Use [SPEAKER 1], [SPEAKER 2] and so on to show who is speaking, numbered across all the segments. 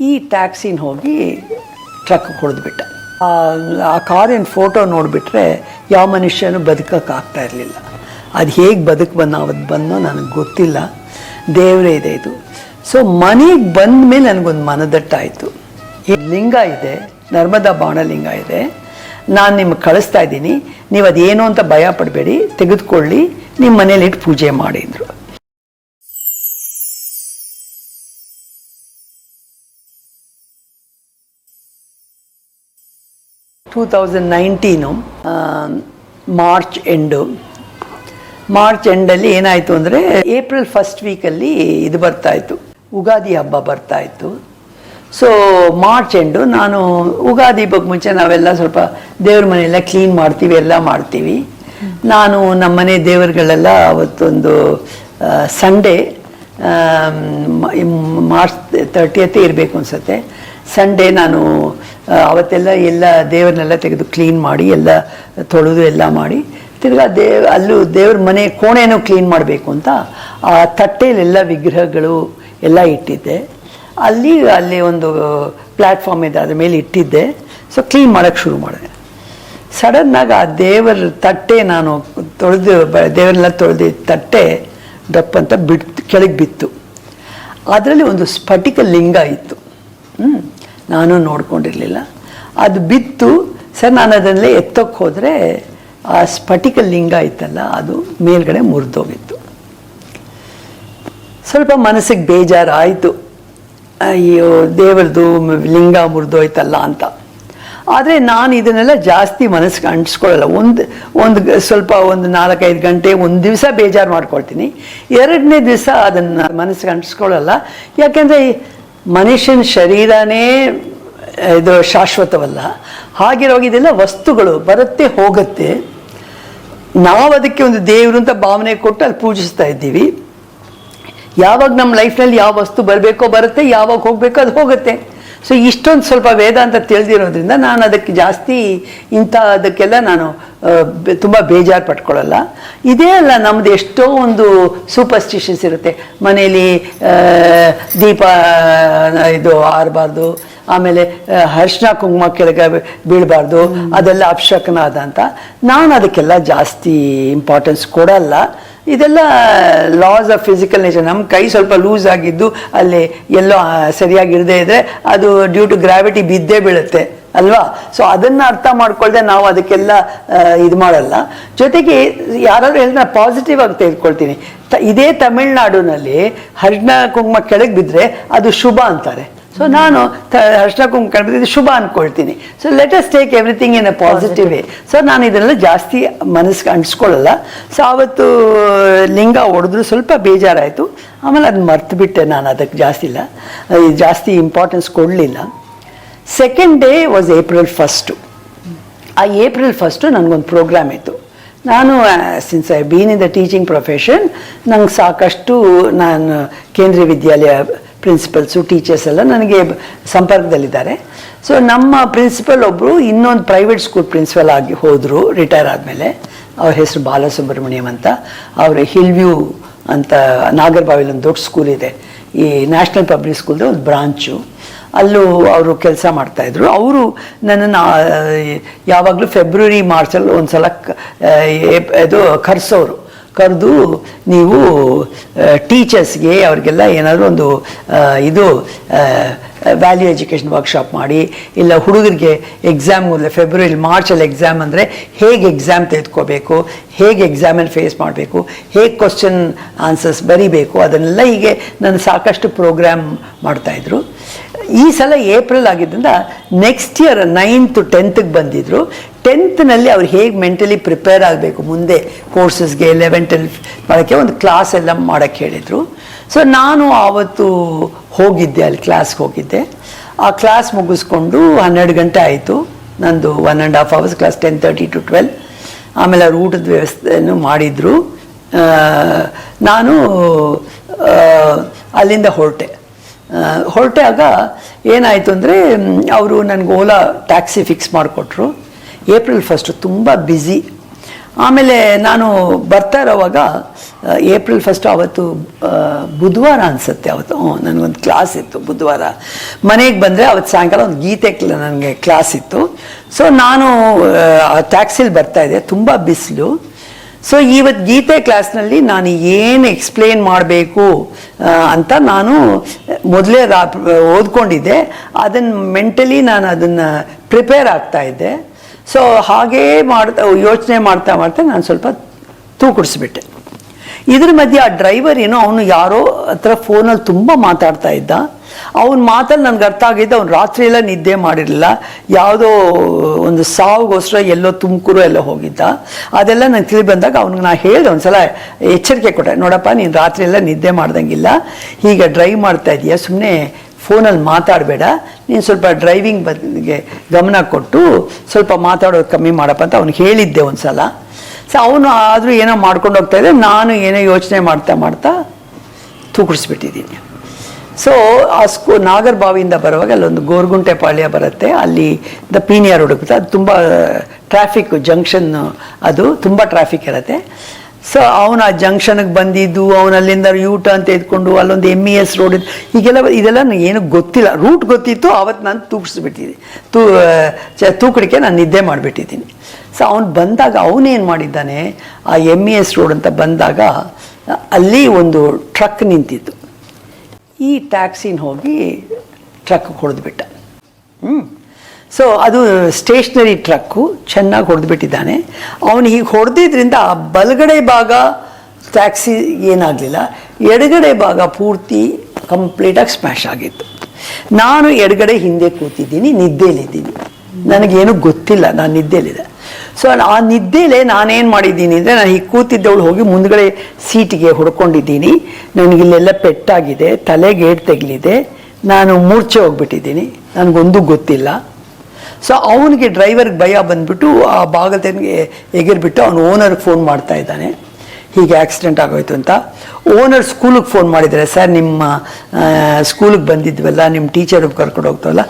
[SPEAKER 1] ಈ ಟ್ಯಾಕ್ಸಿನ ಹೋಗಿ ಟ್ರಕ್ ಹೊಡೆದ್ಬಿಟ್ಟ. ಆ ಕಾರಿನ ಫೋಟೋ ನೋಡಿಬಿಟ್ರೆ ಯಾವ ಮನುಷ್ಯನೂ ಬದುಕೋಕ್ಕಾಗ್ತಾ ಇರಲಿಲ್ಲ. ಅದು ಹೇಗೆ ಬದುಕು ಬಂದ ಅವತ್ತು ಬಂದೋ ನನಗೆ ಗೊತ್ತಿಲ್ಲ. ದೇವರೇ ಇದೆ ಇದು. ಸೊ, ಮನೆಗೆ ಬಂದ ಮೇಲೆ ನನಗೊಂದು ಮನದಟ್ಟಾಯಿತು ಈ ಲಿಂಗ ಇದೆ, ನರ್ಮದಾ ಬಾಣಲಿಂಗ ಇದೆ. ನಾನು ನಿಮ್ಗೆ ಕಳಿಸ್ತಾ ಇದ್ದೀನಿ. ನೀವು ಅದೇನು ಅಂತ ಭಯ ಪಡಬೇಡಿ, ತೆಗೆದುಕೊಳ್ಳಿ ನಿಮ್ಮ ಮನೇಲಿಟ್ಟು ಪೂಜೆ ಮಾಡಿದ್ರು two thousand nineteen March end March ಎಂಡಲ್ಲಿ ಏನಾಯಿತು ಅಂದರೆ ಏಪ್ರಿಲ್ ಫಸ್ಟ್ ವೀಕಲ್ಲಿ ಇದು ಬರ್ತಾ ಇತ್ತು. ಉಗಾದಿ ಹಬ್ಬ ಬರ್ತಾ ಇತ್ತು. ಸೊ ಮಾರ್ಚ್ ಎಂಡು ನಾನು ಉಗಾದಿ ಹಬ್ಬಕ್ಕೆ ಮುಂಚೆ ನಾವೆಲ್ಲ ಸ್ವಲ್ಪ ದೇವ್ರ ಮನೆಯೆಲ್ಲ ಕ್ಲೀನ್ ಮಾಡ್ತೀವಿ, ಎಲ್ಲ ಮಾಡ್ತೀವಿ. ನಾನು ನಮ್ಮ ಮನೆ ದೇವರುಗಳೆಲ್ಲ ಅವತ್ತೊಂದು ಸಂಡೇ ಮಾರ್ಚ್ ತರ್ಟಿಯತ್ತೇ ಇರಬೇಕು ಅನ್ಸುತ್ತೆ. ಸಂಡೇ ನಾನು ಅವತ್ತೆಲ್ಲ ಎಲ್ಲ ದೇವರನ್ನೆಲ್ಲ ತೆಗೆದು ಕ್ಲೀನ್ ಮಾಡಿ, ಎಲ್ಲ ತೊಳೆದು ಎಲ್ಲ ಮಾಡಿ, ತಿರ್ಗಾ ದೇವ್, ಅಲ್ಲೂ ದೇವ್ರ ಮನೆ ಕೋಣೆನೂ ಕ್ಲೀನ್ ಮಾಡಬೇಕು ಅಂತ ಆ ತಟ್ಟೆಯಲ್ಲೆಲ್ಲ ವಿಗ್ರಹಗಳು ಎಲ್ಲ ಇಟ್ಟಿದ್ದೆ. ಅಲ್ಲಿ ಅಲ್ಲಿ ಒಂದು ಪ್ಲ್ಯಾಟ್ಫಾರ್ಮ್ ಇದೆ, ಅದ್ರ ಮೇಲೆ ಇಟ್ಟಿದ್ದೆ. ಸೊ ಕ್ಲೀನ್ ಮಾಡೋಕ್ಕೆ ಶುರು ಮಾಡಿದೆ. ಸಡನ್ನಾಗಿ ಆ ದೇವರ ತಟ್ಟೆ ನಾನು ತೊಳೆದು, ಬ ದೇವರೆಲ್ಲ ತೊಳೆದು ತಟ್ಟೆ ದಪ್ಪ ಅಂತ ಬಿಟ್ಟು ಕೆಳಗೆ ಬಿತ್ತು. ಅದರಲ್ಲಿ ಒಂದು ಸ್ಫಟಿಕ ಲಿಂಗ ಇತ್ತು. ಹ್ಮ್. ನಾನು ನೋಡ್ಕೊಂಡಿರಲಿಲ್ಲ. ಅದು ಬಿತ್ತು. ಸರ್ ನಾನು ಅದನ್ನೇ ಎತ್ತಕ್ಕೆ ಹೋದರೆ ಆ ಸ್ಫಟಿಕ ಲಿಂಗ ಇತ್ತಲ್ಲ, ಅದು ಮೇಲ್ಗಡೆ ಮುರಿದೋಗಿತ್ತು. ಸ್ವಲ್ಪ ಮನಸ್ಸಿಗೆ ಬೇಜಾರಾಯಿತು. ಅಯ್ಯೋ ದೇವರದು ಲಿಂಗ ಮುರಿದೋಯ್ತಲ್ಲ ಅಂತ. ಆದರೆ ನಾನು ಇದನ್ನೆಲ್ಲ ಜಾಸ್ತಿ ಮನಸ್ಸಿಗೆ ಅಂಟಿಸ್ಕೊಳ್ಳಲ್ಲ. ಒಂದು ಒಂದು ಸ್ವಲ್ಪ ಒಂದು ನಾಲ್ಕೈದು ಗಂಟೆ ಒಂದು ದಿವಸ ಬೇಜಾರು ಮಾಡ್ಕೊಳ್ತೀನಿ. ಎರಡನೇ ದಿವಸ ಅದನ್ನು ಮನಸ್ಸಿಗೆ ಅಂಟಿಸ್ಕೊಳ್ಳಲ್ಲ. ಯಾಕೆಂದರೆ ಮನುಷ್ಯನ ಶರೀರನೇ, ಇದು ಶಾಶ್ವತವಲ್ಲ. ಹಾಗಿರೋಗಿದೆಲ್ಲ ವಸ್ತುಗಳು, ಬರುತ್ತೆ, ಹೋಗುತ್ತೆ. ನಾವು ಅದಕ್ಕೆ ಒಂದು ದೇವರು ಅಂತ ಭಾವನೆ ಕೊಟ್ಟು ಅಲ್ಲಿ ಪೂಜಿಸ್ತಾ ಇದ್ದೀವಿ. ಯಾವಾಗ ನಮ್ಮ ಲೈಫ್ನಲ್ಲಿ ಯಾವ ವಸ್ತು ಬರಬೇಕೋ ಬರುತ್ತೆ, ಯಾವಾಗ ಹೋಗಬೇಕೋ ಅದು ಹೋಗುತ್ತೆ. ಸೊ ಇಷ್ಟೊಂದು ಸ್ವಲ್ಪ ವೇದಾಂತ ತಿಳಿದಿರೋದ್ರಿಂದ ನಾನು ಅದಕ್ಕೆ ಜಾಸ್ತಿ ಇಂಥ ಅದಕ್ಕೆಲ್ಲ ನಾನು ತುಂಬ ಬೇಜಾರು ಪಟ್ಕೊಳ್ಳಲ್ಲ. ಇದೇ ಅಲ್ಲ ನಮ್ಮದು ಎಷ್ಟೋ ಒಂದು ಸೂಪರ್ಸ್ಟಿಷನ್ಸ್ ಇರುತ್ತೆ. ಮನೇಲಿ ದೀಪ ಇದು ಆರಬಾರ್ದು ಆಮೇಲೆ ಹರ್ಷಣ ಅರ್ಶಿನ ಕುಂಕುಮ ಕೆಳಗೆ ಬೀಳಬಾರ್ದು ಅದೆಲ್ಲ ಅಪಶಕನಾದ ಅಂತ. ನಾನು ಅದಕ್ಕೆಲ್ಲ ಜಾಸ್ತಿ ಇಂಪಾರ್ಟೆನ್ಸ್ ಕೊಡಲ್ಲ. ಇದೆಲ್ಲ ಲಾಸ್ ಆಫ್ ಫಿಸಿಕಲ್ ನೇಚರ್ ನಮ್ಮ ಕೈ ಸ್ವಲ್ಪ ಲೂಸ್ ಆಗಿದ್ದು ಅಲ್ಲಿ ಎಲ್ಲೋ ಸರಿಯಾಗಿ ಸರಿಯಾಗಿರದೇ ಇದ್ರೆ ಅದು ಡ್ಯೂ ಟು ಗ್ರಾವಿಟಿ ಬಿದ್ದೇ ಬೀಳುತ್ತೆ, ಅಲ್ವಾ? ಸೊ ಅದನ್ನ ಅರ್ಥ ಮಾಡ್ಕೊಳ್ದೆ ನಾವು ಅದಕ್ಕೆಲ್ಲ ಇದು ಮಾಡಲ್ಲ. ಜೊತೆಗೆ ಯಾರಾದ್ರೂ ಹೇಳಿದ್ರೆ ಪಾಸಿಟಿವ್ ಆಗಿ ತೆಗೆದುಕೊಳ್ತೀನಿ ಇದೇ ತಮಿಳ್ನಾಡಿನಲ್ಲಿ ಹರಿಣ ಕುಂಕುಮ ಕೆಳಗೆ ಬಿದ್ದರೆ ಅದು ಶುಭ ಅಂತಾರೆ. ಸೊ ನಾನು ಅರ್ಶನ ಕುಂಕಣ ಕೆಳಗೆ ಶುಭ ಅನ್ಕೊಳ್ತೀನಿ. So let us take everything in a positive way so ನಾನು ಇದನ್ನೆಲ್ಲ ಜಾಸ್ತಿ ಮನಸ್ಸಿಗೆ ಅಂಟಿಸ್ಕೊಳ್ಳಲ್ಲ. ಸೊ ಆವತ್ತು ಲಿಂಗ ಹೊಡೆದ್ರು ಸ್ವಲ್ಪ ಬೇಜಾರಾಯಿತು. ಆಮೇಲೆ ಅದನ್ನ ಮರ್ತು ಬಿಟ್ಟೆ ನಾನು ಅದಕ್ಕೆ ಜಾಸ್ತಿ ಇಲ್ಲ. ಜಾಸ್ತಿ ಇಂಪಾರ್ಟೆನ್ಸ್ ಕೊಡಲಿಲ್ಲ. Second day was April first ಆ ಏಪ್ರಿಲ್ ಫಸ್ಟು ನನಗೊಂದು ಪ್ರೋಗ್ರಾಮ್ ಇತ್ತು. ನಾನು since I been in the teaching profession ನಂಗೆ ಸಾಕಷ್ಟು ನಾನು ಕೇಂದ್ರೀಯ ವಿದ್ಯಾಲಯ ಪ್ರಿನ್ಸಿಪಲ್ಸು ಟೀಚರ್ಸ್ ಎಲ್ಲ ನನಗೆ ಸಂಪರ್ಕದಲ್ಲಿದ್ದಾರೆ. ಸೊ ನಮ್ಮ ಪ್ರಿನ್ಸಿಪಲ್ ಒಬ್ಬರು ಇನ್ನೊಂದು ಪ್ರೈವೇಟ್ ಸ್ಕೂಲ್ ಪ್ರಿನ್ಸಿಪಲ್ ಆಗಿ ಹೋದರು ರಿಟೈರ್ ಆದಮೇಲೆ. ಅವ್ರ ಹೆಸರು ಬಾಲಸುಬ್ರಹ್ಮಣ್ಯಂ ಅಂತ. ಅವರ ಹಿಲ್ವ್ಯೂ ಅಂತ ನಾಗರಬಾವಿಲಿ ಒಂದು ದೊಡ್ಡ ಸ್ಕೂಲ್ ಇದೆ. ಈ ನ್ಯಾಷನಲ್ ಪಬ್ಲಿಕ್ ಸ್ಕೂಲ್ದು ಒಂದು ಬ್ರಾಂಚು ಅಲ್ಲೂ ಅವರು ಕೆಲಸ ಮಾಡ್ತಾಯಿದ್ರು ಅವರು ನನ್ನನ್ನು ಯಾವಾಗಲೂ ಫೆಬ್ರವರಿ ಮಾರ್ಚಲ್ಲಿ ಒಂದು ಸಲ ಇದು ಕರೆಸೋರು. ಕರೆದು ನೀವು ಟೀಚರ್ಸ್ಗೆ ಅವ್ರಿಗೆಲ್ಲ ಏನಾದರೂ ಒಂದು ಇದು ವ್ಯಾಲ್ಯೂ ಎಜುಕೇಷನ್ ವರ್ಕ್ಶಾಪ್ ಮಾಡಿ, ಇಲ್ಲ ಹುಡುಗರಿಗೆ ಎಕ್ಸಾಮ್ ಫೆಬ್ರವರಿ ಮಾರ್ಚಲ್ಲಿ ಎಕ್ಸಾಮ್ ಅಂದರೆ ಹೇಗೆ ಎಕ್ಸಾಮ್ ತೆಗೆದುಕೋಬೇಕು, ಹೇಗೆ ಎಕ್ಸಾಮನ್ನು ಫೇಸ್ ಮಾಡಬೇಕು, ಹೇಗೆ ಕ್ವಶನ್ ಆನ್ಸರ್ಸ್ ಬರೀಬೇಕು, ಅದನ್ನೆಲ್ಲ ಹೀಗೆ ನಾನು ಸಾಕಷ್ಟು ಪ್ರೋಗ್ರಾಮ್ ಮಾಡ್ತಾಯಿದ್ರು ಈ ಸಲ ಏಪ್ರಿಲ್ ಆಗಿದ್ದರಿಂದ ನೆಕ್ಸ್ಟ್ ಇಯರ್ ನೈನ್ತ್ ಟೆಂತ್ಗೆ ಬಂದಿದ್ರು. ಟೆಂತ್ನಲ್ಲಿ ಅವ್ರು ಹೇಗೆ ಮೆಂಟಲಿ ಪ್ರಿಪೇರ್ ಆಗಬೇಕು ಮುಂದೆ ಕೋರ್ಸಸ್ಗೆ ಲೆವೆನ್ ಟೆಲ್ತ್ ಮಾಡೋಕ್ಕೆ ಒಂದು ಕ್ಲಾಸ್ ಎಲ್ಲ ಮಾಡೋಕ್ಕೆ ಹೇಳಿದರು. ಸೊ ನಾನು ಆವತ್ತು ಹೋಗಿದ್ದೆ, ಅಲ್ಲಿ ಕ್ಲಾಸ್ಗೆ ಹೋಗಿದ್ದೆ. ಆ ಕ್ಲಾಸ್ ಮುಗಿಸ್ಕೊಂಡು ಹನ್ನೆರಡು ಗಂಟೆ ಆಯಿತು. ನಂದು one and half hours class ten thirty to twelve ಆಮೇಲೆ ಅವ್ರು ಊಟದ ವ್ಯವಸ್ಥೆಯನ್ನು ಮಾಡಿದರು. ನಾನು ಅಲ್ಲಿಂದ ಹೊರಟೆ. ಹೊರಟಾಗ ಏನಾಯಿತು ಅಂದರೆ ಅವರು ನನಗೆ ಓಲಾ ಟ್ಯಾಕ್ಸಿ ಫಿಕ್ಸ್ ಮಾಡಿಕೊಟ್ರು. ಏಪ್ರಿಲ್ ಫಸ್ಟು ತುಂಬ ಬ್ಯುಸಿ ಆಮೇಲೆ ನಾನು ಬರ್ತಾ ಇರೋವಾಗ ಏಪ್ರಿಲ್ ಫಸ್ಟ್ ಅವತ್ತು ಬುಧವಾರ ಅನಿಸುತ್ತೆ ಅವತ್ತು. ಹ್ಞೂ ನನಗೊಂದು ಕ್ಲಾಸ್ ಇತ್ತು ಬುಧವಾರ. ಮನೆಗೆ ಬಂದರೆ ಅವತ್ತು ಸಾಯಂಕಾಲ ಒಂದು ಗೀತೆ ನನಗೆ ಕ್ಲಾಸ್ ಇತ್ತು. ಸೊ ನಾನು ಟ್ಯಾಕ್ಸಿಲಿ ಬರ್ತಾ ಇದ್ದೆ. ತುಂಬ ಬಿಸಿಲು. ಸೊ ಇವತ್ತು ಗೀತೆ ಕ್ಲಾಸ್ನಲ್ಲಿ ನಾನು ಏನು ಎಕ್ಸ್ಪ್ಲೇನ್ ಮಾಡಬೇಕು ಅಂತ ನಾನು ಮೊದಲೇ ಓದ್ಕೊಂಡಿದ್ದೆ. ಅದನ್ನು ಮೆಂಟಲಿ ನಾನು ಅದನ್ನು ಪ್ರಿಪೇರ್ ಆಗ್ತಾ ಇದ್ದೆ. ಸೊ ಹಾಗೇ ಮಾಡ್ತಾ, ಯೋಚನೆ ಮಾಡ್ತಾ ಮಾಡ್ತಾ ನಾನು ಸ್ವಲ್ಪ ತೂಕಡಿಸ್ಬಿಟ್ಟೆ. ಇದ್ರ ಮಧ್ಯೆ ಆ ಡ್ರೈವರ್ ಏನೋ ಅವನು ಯಾರೋ ಹತ್ರ ಫೋನಲ್ಲಿ ತುಂಬ ಮಾತಾಡ್ತಾ ಇದ್ದ. ಅವನ ಮಾತಲ್ಲಿ ನನಗೆ ಅರ್ಥ ಆಗಿದ್ದು ಅವ್ನು ರಾತ್ರಿ ಎಲ್ಲ ನಿದ್ದೆ ಮಾಡಿರಲಿಲ್ಲ. ಯಾವುದೋ ಒಂದು ಸಾವುಗೋಸ್ಕರ ಎಲ್ಲೋ ತುಮಕೂರು ಎಲ್ಲೋ ಹೋಗಿದ್ದ. ಅದೆಲ್ಲ ನಂಗೆ ತಿಳಿ ಬಂದಾಗ ಅವ್ನಿಗೆ ನಾ ಹೇಳಿದೆ ಒಂದ್ಸಲ, ಎಚ್ಚರಿಕೆ ಕೊಟ್ಟೆ, ನೋಡಪ್ಪ, ನೀನು ರಾತ್ರಿ ಎಲ್ಲ ನಿದ್ದೆ ಮಾಡ್ದಂಗಿಲ್ಲ. ಹೀಗೆ ಡ್ರೈವ್ ಮಾಡ್ತಾ ಇದೀಯ ಸುಮ್ಮನೆ ಫೋನಲ್ಲಿ ಮಾತಾಡಬೇಡ. ನೀನು ಸ್ವಲ್ಪ ಡ್ರೈವಿಂಗ್ ಬಗ್ಗೆ ಗಮನ ಕೊಟ್ಟು ಸ್ವಲ್ಪ ಮಾತಾಡೋದು ಕಮ್ಮಿ ಮಾಡಪ್ಪ ಅಂತ ಅವ್ನಿಗೆ ಹೇಳಿದ್ದೆ ಒಂದು ಸಲ ಸೊ ಅವನು ಆದರೂ ಏನೋ ಮಾಡ್ಕೊಂಡು ಹೋಗ್ತಾ ಇದ್ದೆ ನಾನು ಏನೋ ಯೋಚನೆ ಮಾಡ್ತಾ ಮಾಡ್ತಾ ತೂಕಡಿಸ್ಬಿಟ್ಟಿದ್ದೀನಿ. ಸೊ ಆ ಸ್ಕೂ, ನಾಗರಬಾವಿಯಿಂದ ಬರುವಾಗ ಅಲ್ಲೊಂದು ಗೋರ್ಗುಂಟೆ ಪಾಳ್ಯ ಬರುತ್ತೆ. ಅಲ್ಲಿ ದ ಪೀನಿಯರ್ ಹುಡುಕುತ್ತೆ ಅದು ತುಂಬ ಟ್ರಾಫಿಕ್ ಜಂಕ್ಷನ್ ಅದು, ತುಂಬ ಟ್ರಾಫಿಕ್ ಇರುತ್ತೆ. ಸೊ ಅವನು ಆ ಜಂಕ್ಷನ್ಗೆ ಬಂದಿದ್ದು, ಅವನು ಅಲ್ಲಿಂದ ಅಂತ ಟರ್ನ್ ತೆಗೆದುಕೊಂಡು ಅಲ್ಲೊಂದು ಎಂ ಇ ಎಸ್ ರೋಡ್ ಈಗೆಲ್ಲ ಇದೆಲ್ಲ ಏನು ಏನೂ ಗೊತ್ತಿಲ್ಲ. ರೂಟ್ ಗೊತ್ತಿತ್ತು ಅವತ್ತು ನಾನು ತೂಕಿಸ್ಬಿಟ್ಟಿದ್ದೀನಿ ತೂ ತೂಕಡಿಕೆ ನಾನು ನಿದ್ದೆ ಮಾಡಿಬಿಟ್ಟಿದ್ದೀನಿ. ಸೊ ಅವನು ಬಂದಾಗ ಅವನೇನು ಮಾಡಿದ್ದಾನೆ? ಆ ಎಂ ಇ ಎಸ್ ರೋಡ್ ಅಂತ ಬಂದಾಗ, ಅಲ್ಲಿ ಒಂದು ಟ್ರಕ್ ನಿಂತಿತ್ತು. ಈ ಟ್ಯಾಕ್ಸಿನ ಹೋಗಿ ಟ್ರಕ್ ಹೊಡೆದ್ಬಿಟ್ಟ. ಹ್ಞೂ ಸೊ ಅದು ಸ್ಟೇಷ್ನರಿ ಟ್ರಕ್ಕು ಚೆನ್ನಾಗಿ ಹೊಡೆದ್ಬಿಟ್ಟಿದ್ದಾನೆ. ಅವನು ಹೀಗೆ ಹೊಡೆದಿದ್ರಿಂದ ಬಲಗಡೆ ಭಾಗ ಟ್ಯಾಕ್ಸಿ ಏನಾಗಲಿಲ್ಲ. ಎಡಗಡೆ ಭಾಗ ಪೂರ್ತಿ ಕಂಪ್ಲೀಟಾಗಿ ಸ್ಮ್ಯಾಶ್ ಆಗಿತ್ತು. ನಾನು ಎಡಗಡೆ ಹಿಂದೆ ಕೂತಿದ್ದೀನಿ ನಿದ್ದೆಲಿದ್ದೀನಿ ನನಗೇನು ಗೊತ್ತಿಲ್ಲ, ನಾನು ನಿದ್ದೆಲಿದೆ ಸೊ ಆ ನಿದ್ದೆಲೆ ನಾನೇನು ಮಾಡಿದ್ದೀನಿ ಅಂದರೆ ನಾನು ಈ ಕೂತಿದ್ದವಳು ಹೋಗಿ ಮುಂದ್ಗಡೆ ಸೀಟಿಗೆ ಹುಡ್ಕೊಂಡಿದ್ದೀನಿ. ನನಗಿಲ್ಲೆಲ್ಲ ಪೆಟ್ಟಾಗಿದೆ, ತಲೆಗೆ ಏಟ್ ತೆಗಲಿದೆ. ನಾನು ಮೂರ್ಛೆ ಹೋಗ್ಬಿಟ್ಟಿದ್ದೀನಿ. ನನಗೊಂದು ಗೊತ್ತಿಲ್ಲ. ಸೊ ಅವನಿಗೆ ಡ್ರೈವರ್ಗೆ ಭಯ ಬಂದ್ಬಿಟ್ಟು ಆ ಬಾಗಲ್ತನಿಗೆ ಎಗಿರ್ಬಿಟ್ಟು ಅವನು ಓನರ್ಗೆ ಫೋನ್ ಮಾಡ್ತಾ ಇದ್ದಾನೆ. ಹೀಗೆ ಆಕ್ಸಿಡೆಂಟ್ ಆಗೋಯ್ತು ಅಂತ. ಓನರ್ ಸ್ಕೂಲಿಗೆ ಫೋನ್ ಮಾಡಿದ್ದಾರೆ ಸರ್ ನಿಮ್ಮ ಸ್ಕೂಲಿಗೆ ಬಂದಿದ್ವಲ್ಲ ನಿಮ್ಮ ಟೀಚರ್ ಕರ್ಕೊಂಡು ಹೋಗ್ತವಲ್ಲ